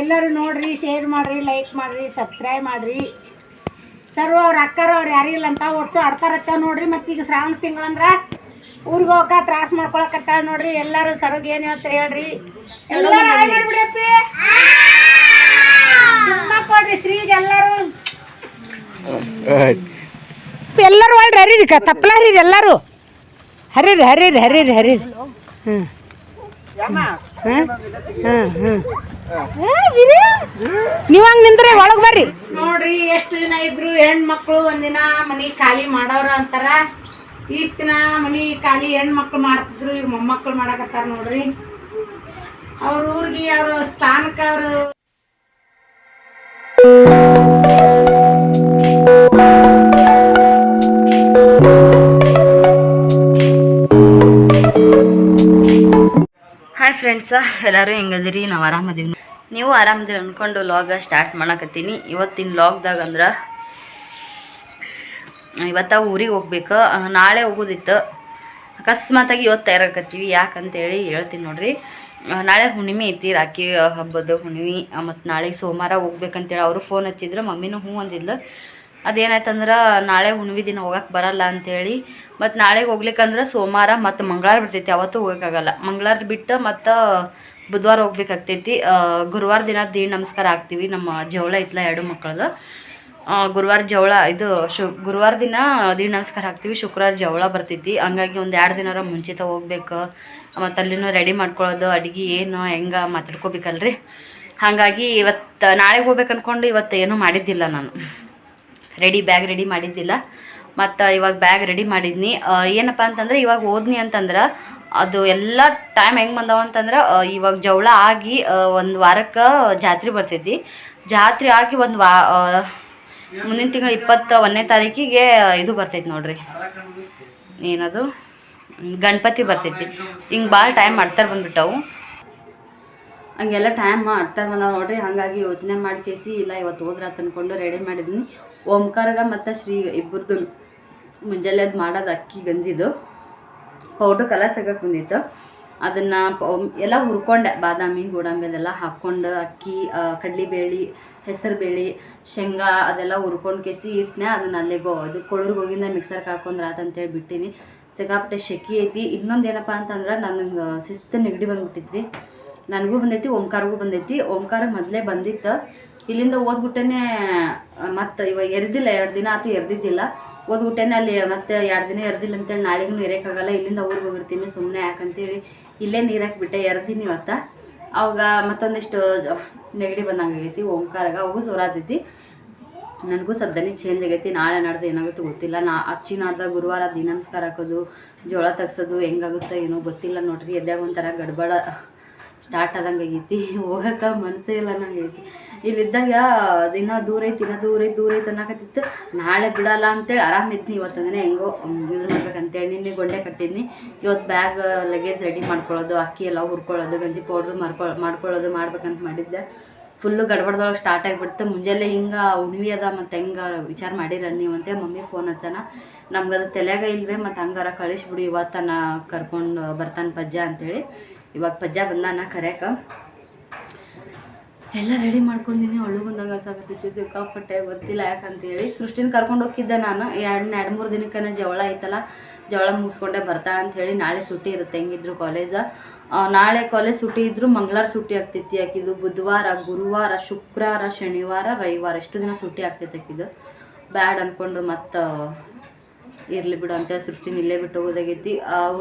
ಎಲ್ಲರೂ ನೋಡಿರಿ ಶೇರ್ ಮಾಡ್ರಿ ಲೈಕ್ ಮಾಡ್ರಿ ಸಬ್ಸ್ಕ್ರೈಬ್ ಮಾಡ್ರಿ. ಸರ್ವ ಅವ್ರ ಅಕ್ಕರು ಅವ್ರು ಯಾರಿಲ್ಲ ಅಂತ ಒಟ್ಟು ಆಡ್ತಾರತ್ತ ನೋಡ್ರಿ. ಮತ್ತು ಈಗ ಶ್ರಾವಣ ಅಂದ್ರೆ ಊರಿಗೆ ಹೋಗಕ ತ್ರಾಸ ಮಾಡ್ಕೊಳಕತ್ತ ನೋಡ್ರಿ. ಎಲ್ಲರೂ ಸರ್ಗೆ ಏನು ಹೇಳ್ತಾರೆ ಹೇಳ್ರಿ. ಎಲ್ಲರೂ ಹಾಯ್ ಮಾಡ್ಬಿಡಪ್ಪಿ ಕೊಡ್ರಿ ಶ್ರೀಗೆ ಎಲ್ಲರೂ. ಎಲ್ಲರೂ ಒಳ್ರಿ ಹರೀರಿ ತಪ್ಪಲ ಹರೀರಿ ಎಲ್ಲರೂ. ಹರೀರಿ ಹರೀರಿ ಹರೀರಿ ಹರೀರಿ. ಹ್ಞೂ ನೀವ್ ಹಂಗ ನಿಂದ್ರೆ ಒಳಗ್ ಬರ್ರಿ. ನೋಡ್ರಿ, ಎಷ್ಟು ದಿನ ಇದ್ರು ಹೆಣ್ಮಕ್ಳು ಒಂದಿನ ಮನಿ ಖಾಲಿ ಮಾಡೋರ ಅಂತಾರ. ಇಷ್ಟ ದಿನ ಮನಿ ಖಾಲಿ ಹೆಣ್ಮಕ್ಳು ಮಾಡ್ತಿದ್ರು ಈಗ ಮೊಮ್ಮಕ್ಳು ಮಾಡಕತ್ತಾರ ನೋಡ್ರಿ. ಅವ್ರ ಊರಿಗೆ ಅವ್ರ ಸ್ಥಾನಕ್ಕೆ ಅವರು ಫ್ರೆಂಡ್ಸ ಎಲ್ಲರೂ ಹೆಂಗದಿರಿ? ನಾವು ಆರಾಮದೀವಿ. ನೀವು ಆರಾಮದಿರಿ ಅಂದ್ಕೊಂಡು ಲಾಗ ಸ್ಟಾರ್ಟ್ ಮಾಡಕತ್ತೀನಿ. ಇವತ್ತಿನ ಲಾಗ್ದಾಗ ಅಂದ್ರೆ, ಇವತ್ತ ಊರಿಗೆ ಹೋಗ್ಬೇಕು. ನಾಳೆ ಹೋಗೋದಿತ್ತು. ಅಕಸ್ಮಾತಾಗಿ ಇವತ್ತು ತಯಾರಾಕತ್ತೀವಿ ಯಾಕಂತೇಳಿ ಹೇಳ್ತೀನಿ ನೋಡ್ರಿ. ನಾಳೆ ಹುಣ್ಣಿಮೆ ಐತಿ, ರಾಖಿ ಹಬ್ಬದ ಹುಣ್ಣಿಮೆ. ಮತ್ತು ನಾಳೆಗೆ ಸೋಮವಾರ ಹೋಗ್ಬೇಕಂತೇಳಿ ಅವರು ಫೋನ್ ಹಚ್ಚಿದ್ರು. ಮಮ್ಮಿನೂ ಹ್ಞೂ ಅಂದಿದ್ಲು. ಅದೇನಾಯ್ತಂದ್ರೆ ನಾಳೆ ಹುಣ್ವಿ ದಿನ ಹೋಗಕ್ಕೆ ಬರಲ್ಲ ಅಂಥೇಳಿ ಮತ್ತು ನಾಳೆಗೆ ಹೋಗ್ಲಿಕ್ಕಂದ್ರೆ ಸೋಮವಾರ ಮತ್ತು ಮಂಗಳವಾರ ಬಿಡ್ತೈತಿ, ಅವತ್ತು ಹೋಗೋಕ್ಕಾಗಲ್ಲ. ಮಂಗಳವಾರ ಬಿಟ್ಟು ಮತ್ತು ಬುಧವಾರ ಹೋಗ್ಬೇಕಾಗ್ತೈತಿ. ಗುರುವಾರ ದಿನ ದೀಡ್ ನಮಸ್ಕಾರ ಹಾಕ್ತೀವಿ, ನಮ್ಮ ಜವಳ ಐತ್ಲ ಎರಡು ಮಕ್ಕಳದು. ಗುರುವಾರ ಜವಳ, ಇದು ಶು, ಗುರುವಾರ ದಿನ ದೀಡ್ ನಮಸ್ಕಾರ ಹಾಕ್ತೀವಿ, ಶುಕ್ರವಾರ ಜವಳ ಬರ್ತೈತಿ. ಹಂಗಾಗಿ ಒಂದು ಎರಡು ದಿನಾರ ಮುಂಚಿತ ಹೋಗ್ಬೇಕು ಮತ್ತು ಅಲ್ಲಿನೂ ರೆಡಿ ಮಾಡ್ಕೊಳ್ಳೋದು ಅಡುಗೆ ಏನು ಹೆಂಗೆ ಮಾತಾಡ್ಕೋಬೇಕಲ್ರಿ. ಹಾಗಾಗಿ ಇವತ್ತು ನಾಳೆಗೆ ಹೋಗ್ಬೇಕು ಅಂದ್ಕೊಂಡು ಇವತ್ತು ಏನೂ ಮಾಡಿದ್ದಿಲ್ಲ ನಾನು. ರೆಡಿ ಬ್ಯಾಗ್ ರೆಡಿ ಮಾಡಿದ್ದಿಲ್ಲ. ಮತ್ತು ಇವಾಗ ಬ್ಯಾಗ್ ರೆಡಿ ಮಾಡಿದ್ನಿ. ಏನಪ್ಪ ಅಂತಂದ್ರೆ ಇವಾಗ ಓದ್ನಿ ಅಂತಂದ್ರೆ ಅದು ಎಲ್ಲ ಟೈಮ್ ಹೆಂಗೆ ಬಂದವ ಅಂತಂದ್ರೆ ಇವಾಗ ಜವಳ ಆಗಿ ಒಂದು ವಾರಕ್ಕೆ ಜಾತ್ರೆ ಬರ್ತೈತಿ ಜಾತ್ರೆ ಆಗಿ ಒಂದು ವಾ ಮುಂದಿನ ತಿಂಗಳು ಇಪ್ಪತ್ತ ಒಂದನೇ ತಾರೀಕಿಗೆ ಇದು ಬರ್ತೈತಿ ನೋಡ್ರಿ. ಏನದು? ಗಣಪತಿ ಬರ್ತೈತಿ. ಹಿಂಗೆ ಭಾಳ ಟೈಮ್ ಮಾಡ್ತಾರೆ ಬಂದ್ಬಿಟ್ಟವು. ಹಂಗೆಲ್ಲ ಟೈಮ್ ಮಾಡ್ತಾರೆ ಬಂದಾವ ನೋಡ್ರಿ. ಹಾಗಾಗಿ ಯೋಚನೆ ಮಾಡಿ ಕೇಸಿ, ಇಲ್ಲ ಇವತ್ತು ಹೋದ್ರ ತಂದ್ಕೊಂಡು ರೆಡಿ ಮಾಡಿದ್ದೀನಿ ಓಂಕಾರಗ ಮತ್ತು ಶ್ರೀ ಇಬ್ಬರದು ಮುಂಜಾನೆ ಅದು ಮಾಡೋದು ಅಕ್ಕಿ ಗಂಜಿದು. ಪೌಡ್ರ್ ಕಲರ್ ಸಿಗಕ್ಕೆ ಬಂದಿತ್ತು. ಅದನ್ನು ಎಲ್ಲ ಹುರ್ಕೊಂಡೆ. ಬಾದಾಮಿ, ಗೋಡಂಬಿ ಅದೆಲ್ಲ ಹಾಕ್ಕೊಂಡು ಅಕ್ಕಿ ಕಡಲೆಬೇಳೆ, ಹೆಸರುಬೇಳೆ, ಶೇಂಗಾ ಅದೆಲ್ಲ ಹುರ್ಕೊಂಡು ಕೇಸಿ ಇಟ್ಟನೆ ಅದನ್ನ ಅಲ್ಲಿಗೆ ಅದು ಕೊಳೂರಿಗೆ ಹೋಗಿಂದ ಮಿಕ್ಸರ್ಗೆ ಹಾಕೊಂಡ್ರೆ ಆತಂತೇಳಿ ಬಿಟ್ಟಿನಿ. ಸಿಕ್ಕಾಪಟ್ಟೆ ಶೆಕಿ ಐತಿ. ಇನ್ನೊಂದು ಏನಪ್ಪ ಅಂತಂದ್ರೆ ನನಗೆ ಶಿಸ್ತು ನೆಗಡಿ ಬಂದ್ಬಿಟ್ಟಿದ್ರಿ ನನಗೂ ಬಂದೈತಿ, ಓಂಕಾರಗೂ ಬಂದೈತಿ. ಓಂಕಾರ ಮೊದಲೇ ಬಂದಿತ್ತು. ಇಲ್ಲಿಂದ ಓದ್ಬಿಟ್ಟೇ ಮತ್ತು ಇವಾಗ ಎರ್ದಿಲ್ಲ, ಎರಡು ದಿನ ಆತು ಎರ್ದಿದ್ದಿಲ್ಲ. ಓದ್ಬಿಟ್ಟೇನೆ ಅಲ್ಲಿ ಮತ್ತೆ ಎರಡು ದಿನ ಎರ್ದಿಲ್ಲ ಅಂತೇಳಿ ನಾಳೆಗೂ ಇರೋಕ್ಕಾಗಲ್ಲ. ಇಲ್ಲಿಂದ ಊರಿಗೆ ಹೋಗಿರ್ತೀನಿ ಸುಮ್ಮನೆ ಯಾಕಂತೇಳಿ. ಇಲ್ಲೇ ನೀರಾಕಿ ಬಿಟ್ಟೆ, ಎರ್ದಿನಿ ಇವತ್ತು. ಅವಾಗ ಮತ್ತೊಂದಿಷ್ಟು ನೆಗಡಿ ಬಂದಂಗೆ ಆಗೈತಿ ಓಂಕಾರಾಗ. ಅವಾಗೂ ಸೋರಾತೈತಿ. ನನಗೂ ದನಿ ಚೇಂಜ್ ಆಗೈತಿ. ನಾಳೆ ನಾಡ್ದು ಏನಾಗುತ್ತೆ ಗೊತ್ತಿಲ್ಲ. ನಾ, ಅಚ್ಚಿ ನಾಡ್ದ ಗುರುವಾರ ದಿನ ನಮಸ್ಕಾರ ಹಾಕೋದು, ಜೋಳ ತಗ್ಸೋದು, ಹೆಂಗಾಗುತ್ತೋ ಏನೋ ಗೊತ್ತಿಲ್ಲ ನೋಡ್ರಿ. ಎದ್ದಾಗ ಒಂಥರ ಗಡ್ಬಡ. ಸ್ಟಾರ್ಟ್ ಆದಂಗೆ ಆಗೈತಿ ಹೋಗಕ್ಕೆ ಮನಸ್ಸೇ ಇಲ್ಲ ನಂಗೈತಿ ಇಲ್ಲಿದ್ದಾಗ ದಿನ ದೂರ ಐತಿ, ದಿನ ದೂರ ಐತಿ ದೂರ ಐತಿ ಅನ್ನಕತ್ತಿತ್ತು. ನಾಳೆ ಬಿಡಲ್ಲ ಅಂತೇಳಿ ಆರಾಮ ಇವತ್ತು ಅಂದ್ರೆ ಹೆಂಗೋ ಇದು ಮಾಡ್ಬೇಕಂತೇಳಿ ನಿನ್ನೆ ಗೊಂಡೆ ಕಟ್ಟಿದ್ನಿ. ಇವತ್ತು ಬ್ಯಾಗ್ ಲಗೇಜ್ ರೆಡಿ ಮಾಡ್ಕೊಳ್ಳೋದು, ಅಕ್ಕಿ ಎಲ್ಲ ಹುರ್ಕೊಳ್ಳೋದು, ಗಂಜಿ ಪೌಡ್ರ್ ಮಾಡ್ಕೊಳ್, ಮಾಡ್ಕೊಳ್ಳೋದು ಮಾಡ್ಬೇಕಂತ ಮಾಡಿದ್ದೆ. ಫುಲ್ಲು ಗಡ್ಬಡ್ದೊಳಗೆ ಸ್ಟಾರ್ಟ್ ಆಗಿಬಿಡ್ತು. ಮುಂಜಾನೆ ಹಿಂಗೆ ಉಣ್ವಿ ಅದ ಮತ್ತು ಹೆಂಗೆ ವಿಚಾರ ಮಾಡಿರ ನೀವು ಅಂತ ಮಮ್ಮಿ ಫೋನ್ ಹಚ್ಚಾನ. ನಮ್ಗೆ ಅದು ತಲೆಯಾಗ ಇಲ್ವೇ ಮತ್ತು ಹಂಗಾರ ಕಳಿಸ್ಬಿಡಿ ಇವತ್ತನ ಕರ್ಕೊಂಡು ಬರ್ತಾನೆ ಪಜ್ಜ ಅಂತೇಳಿ. ಇವಾಗ ಪಜ್ಜ ಬಂದಾನ ಕರೆಯಕ. ಎಲ್ಲ ರೆಡಿ ಮಾಡ್ಕೊಂಡಿನಿ ಅಳು ಬಂದಾಗ ಅನ್ಸಾಕತ್ತೈತಿ ಸಿಕ್ಕಾಪಟ್ಟೆ ಗೊತ್ತಿಲ್ಲ ಯಾಕಂತೇಳಿ. ಸೃಷ್ಟಿನ ಕರ್ಕೊಂಡು ಹೋಗಿದ್ದೆ ನಾನು. ಎರಡು ಎರಡು, ಮೂರು ದಿನಕ್ಕನ ಜವಳ ಐತಲ್ಲ, ಜವಳ ಮುಗಿಸ್ಕೊಂಡೆ ಬರ್ತಾಳೆ ಅಂತ ಹೇಳಿ ನಾಳೆ ಸುಟ್ಟಿ ಇರುತ್ತೆ ಹೆಂಗಿದ್ರು ಕಾಲೇಜ ನಾಳೆ ಕಾಲೇಜ್ ಸುಟ್ಟಿ ಇದ್ರು ಮಂಗಳವಾರ ಸುಟ್ಟಿ ಆಗ್ತೈತಿ ಆಕಿದು. ಬುಧವಾರ, ಗುರುವಾರ, ಶುಕ್ರವಾರ, ಶನಿವಾರ, ರವಿವಾರ, ಎಷ್ಟು ದಿನ ಸುಟ್ಟಿ ಆಗ್ತೈತೆ ಆಕಿದು. ಬ್ಯಾಡ್ ಅಂದ್ಕೊಂಡು ಮತ್ತು ಇರಲಿ ಬಿಡು ಅಂತ ಸೃಷ್ಟಿನ ಇಲ್ಲೇ ಬಿಟ್ಟು ಹೋಗೋದಾಗೈತಿ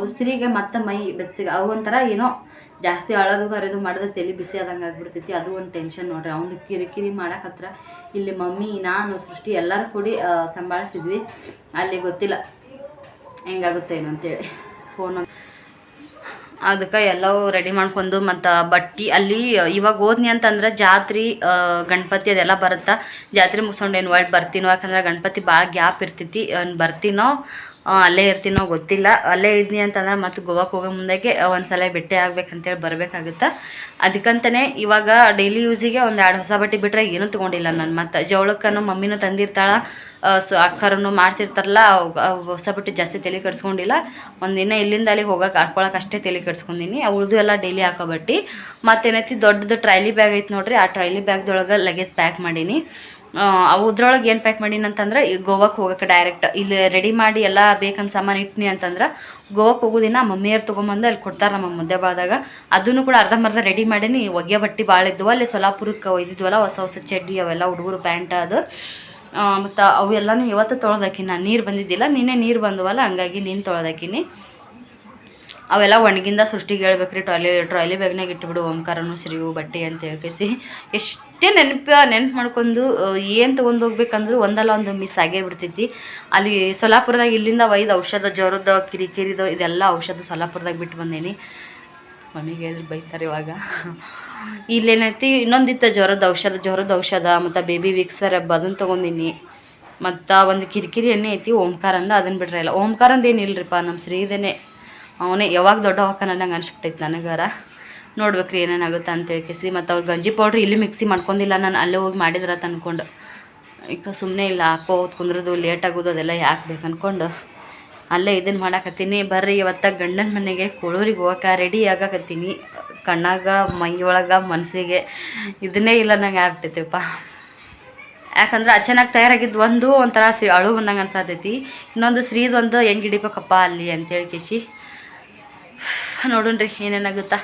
ಉಸಿರಿಗೆ ಮತ್ತೆ ಮೈ ಬೆಚ್ಚಗೆ ಅವು ಒಂಥರ ಏನೋ ಜಾಸ್ತಿ ಅಳೋದು ಕರೆದು ಮಾಡಿದ್ರೆ ತಲೆ ಬಿಸಿ ಆದಂಗೆ ಆಗ್ಬಿಡ್ತೈತಿ. ಅದು ಒಂದು ಟೆನ್ಷನ್ ನೋಡ್ರಿ. ಅವ್ನು ಕಿರಿಕಿರಿ ಮಾಡಕತ್ರ ಇಲ್ಲಿ ಮಮ್ಮಿ, ನಾನು, ಸೃಷ್ಟಿ ಎಲ್ಲರೂ ಕೂಡಿ ಸಂಭಾಳಿಸಿದ್ವಿ. ಅಲ್ಲಿ ಗೊತ್ತಿಲ್ಲ ಹೆಂಗಾಗುತ್ತೆ ಏನು ಅಂತೇಳಿ. ಫೋನ್ ಅದಕ್ಕೆ ಎಲ್ಲವೂ ರೆಡಿ ಮಾಡ್ಕೊಂಡು ಮತ್ತು ಬಟ್ಟೆ ಅಲ್ಲಿ ಇವಾಗ ಹೋದ್ನಿ ಅಂತಂದ್ರೆ ಜಾತ್ರೆ ಗಣಪತಿ ಅದೆಲ್ಲ ಬರುತ್ತಾ. ಜಾತ್ರೆ ಮುಗಿಸ್ಕೊಂಡು ಏನು ಒಳಗೆ ಬರ್ತೀನೋ ಯಾಕಂದ್ರೆ ಗಣಪತಿ ಭಾಳ ಗ್ಯಾಪ್ ಇರ್ತೈತಿ. ಬರ್ತೀನೋ ಅಲ್ಲೇ ಇರ್ತೀನೋ ಗೊತ್ತಿಲ್ಲ. ಅಲ್ಲೇ ಇದ್ನಿ ಅಂತಂದ್ರೆ ಮತ್ತು ಗೋವಾಕ್ಕೆ ಹೋಗೋ ಮುಂದಕ್ಕೆ ಒಂದ್ಸಲ ಭೇಟಿ ಆಗ್ಬೇಕಂತೇಳಿ ಬರಬೇಕಾಗುತ್ತೆ. ಅದಕ್ಕಂತಲೇ ಇವಾಗ ಡೈಲಿ ಯೂಸಿಗೆ ಒಂದು ಎರಡು ಹೊಸ ಬಟ್ಟೆ ಬಿಟ್ಟರೆ ಏನೂ ತೊಗೊಂಡಿಲ್ಲ ನಾನು. ಮತ್ತು ಜವಳಕ್ಕನು ಮಮ್ಮಿನೂ ತಂದಿರ್ತಾಳ. ಸೊ ಅಕ್ಕರನ್ನು ಮಾಡ್ತಿರ್ತಾರಲ್ಲ ಹೊಸ ಬಟ್ಟೆ ಜಾಸ್ತಿ ತಲೆ ಕೆಡ್ಸ್ಕೊಂಡಿಲ್ಲ. ಒಂದಿನ ಇಲ್ಲಿಂದ ಅಲ್ಲಿಗೆ ಹೋಗಕ್ಕೆ ಹಾಕೊಳಕ್ಕೆ ಅಷ್ಟೇ ತಲೆ ಕೆಡ್ಸ್ಕೊಂಡಿನಿ. ಉಳಿದು ಎಲ್ಲ ಡೈಲಿ ಹಾಕೋ ಬಟ್ಟೆ. ಮತ್ತೇನೈತಿ ದೊಡ್ಡದು ಟ್ರೈಲಿ ಬ್ಯಾಗ್ ಐತೆ ನೋಡಿರಿ, ಆ ಟ್ರೈಲಿ ಬ್ಯಾಗ್ದೊಳಗೆ ಲಗೇಜ್ ಪ್ಯಾಕ್ ಮಾಡೀನಿ. ಅವುದ್ರೊಳಗೆ ಏನು ಪ್ಯಾಕ್ ಮಾಡೀನಿ ಅಂತಂದ್ರೆ ಗೋವಾಕ್ಕೆ ಹೋಗೋಕೆ ಡೈರೆಕ್ಟ್ ಇಲ್ಲಿ ರೆಡಿ ಮಾಡಿ ಎಲ್ಲ ಬೇಕಂತ ಸಾಮಾನು ಇಟ್ನಿ ಅಂತಂದ್ರೆ ಗೋವಾಕ್ಕೆ ಹೋಗೋದಿನ ಮಮ್ಮಿಯವ್ರು ತೊಗೊಂಬಂದು ಅಲ್ಲಿ ಕೊಡ್ತಾರೆ ನಮ್ಮ ಮುದ್ದೆ ಬಾದಾಗ ಅದನ್ನು ಕೂಡ ಅರ್ಧಂಬರ್ಧ ರೆಡಿ ಮಾಡೀನಿ. ಒಗ್ಗೆ ಬಟ್ಟೆ ಭಾಳ ಇದ್ವು. ಅಲ್ಲಿ ಸೊಲಾಪುರಕ್ಕೆ ಒಯ್ದಿದ್ವಲ್ಲ ಹೊಸ ಹೊಸ ಚಡ್ಡಿ ಅವೆಲ್ಲ, ಹುಡುಗರು ಪ್ಯಾಂಟ್ ಅದು. ಮತ್ತು ಅವೆಲ್ಲನೂ ಇವತ್ತು ತೊಳೆದಾಕಿನಿ. ನೀರು ಬಂದಿದ್ದಿಲ್ಲ, ನಿನ್ನೆ ನೀರು ಬಂದವಲ್ಲ, ಹಂಗಾಗಿ ನೀನು ತೊಳೆದಾಕಿನಿ. ಅವೆಲ್ಲ ಒಣಗಿಂದ ಸೃಷ್ಟಿಗೆ ಹೇಳ್ಬೇಕ್ರಿ, ಟ್ರಾಲಿ ಟ್ರಾಲಿ ಬ್ಯಾಗ್ನಾಗ ಇಟ್ಬಿಡು, ಓಂಕಾರನು ಶ್ರೀವು ಬಟ್ಟೆ ಅಂತ ಹೇಳ್ಕೇಸಿ. ಎಷ್ಟೇ ನೆನಪು, ನೆನ್ಪು ಮಾಡ್ಕೊಂಡು ಏನು ತೊಗೊಂಡು ಹೋಗ್ಬೇಕಂದ್ರೂ ಒಂದಲ್ಲ ಒಂದು ಮಿಸ್ ಆಗೇ ಬಿಡ್ತೈತಿ. ಅಲ್ಲಿ ಸೊಲಾಪುರದಾಗ ಇಲ್ಲಿಂದ ಒಯ್ದು ಔಷಧ ಜ್ವರದ ಕಿರಿಕಿರಿದು, ಇದೆಲ್ಲ ಔಷಧ ಸೊಲಾಪುರದಾಗ ಬಿಟ್ಟು ಬಂದೇನಿ. ಮಮ್ಮಿಗೆ ಹೇಳಿದ್ರೆ ಬೈತಾರೆ ಇವಾಗ. ಇಲ್ಲೇನೈತಿ, ಇನ್ನೊಂದಿತ್ತು ಜ್ವರದ ಔಷಧ ಜ್ವರದ ಔಷಧ, ಮತ್ತು ಬೇಬಿ ವಿಕ್ಸರ್ ಅದನ್ನು ತೊಗೊಂಡಿನಿ. ಮತ್ತು ಒಂದು ಕಿರಿಕಿರಿ ಎಣ್ಣೆ ಐತಿ, ಓಂಕಾರ ಅಂದ ಅದನ್ನು ಬಿಟ್ರೆ ಇಲ್ಲ. ಓಂಕಾರ ಅಂದ ಏನಿಲ್ಲರಿಪ್ಪ ನಮ್ಮ ಶ್ರೀದೇನೆ ಅವನೇ ಯಾವಾಗ ದೊಡ್ಡ ಹಾಕ ನಂಗೆ ಅನಿಸ್ಬಿಟ್ಟೈತೆ ನನಗಾರ. ನೋಡ್ಬೇಕ್ರಿ ಏನೇನಾಗುತ್ತೆ ಅಂತ ಹೇಳ್ಕಿಸಿ ಮತ್ತು ಅವ್ರು ಗಂಜಿ ಪೌಡ್ರ್ ಇಲ್ಲಿ ಮಿಕ್ಸಿ ಮಾಡ್ಕೊಂಡಿಲ್ಲ, ನಾನು ಅಲ್ಲೇ ಹೋಗಿ ಮಾಡಿದ್ರತ ತಂದ್ಕೊಂಡು ಈಗ ಸುಮ್ಮನೆ ಇಲ್ಲ, ಹಾಕೋ ಕುಂದ್ರದು ಲೇಟ್ ಆಗೋದು ಅದೆಲ್ಲ ಯಾಕೆ ಬೇಕು ಅನ್ಕೊಂಡು ಅಲ್ಲೇ ಇದನ್ನು ಮಾಡಾಕತ್ತೀನಿ. ಬರ್ರಿ, ಇವತ್ತು ಗಂಡನ ಮನೆಗೆ ಕೊಳೂರಿಗೆ ಹೋಗಕ್ಕೆ ರೆಡಿ ಆಗಕತ್ತೀನಿ. ಕಣ್ಣಾಗ ಮೈ ಒಳಗೆ ಮನಸ್ಸಿಗೆ ಇದನ್ನೇ ಇಲ್ಲ ನಂಗೆ ಆಗ್ಬಿಟ್ಟೈತೆಪ್ಪ. ಯಾಕಂದ್ರೆ ಅಚಾನಕ್ ತಯಾರಾಗಿದ್ದು ಒಂದು, ಒಂಥರ ಸಿ ಅಳು ಬಂದಂಗೆ ಅನ್ಸಾತೈತಿ. ಇನ್ನೊಂದು ಶ್ರೀದೊಂದು ಹೆಂಗೆ ಹಿಡಿಬೇಕಪ್ಪ ಅಲ್ಲಿ ಅಂತೇಳಿ ಕೇಶಿ. ನೋಡೋಣ್ರಿ ಏನೇನಾಗುತ್ತಾ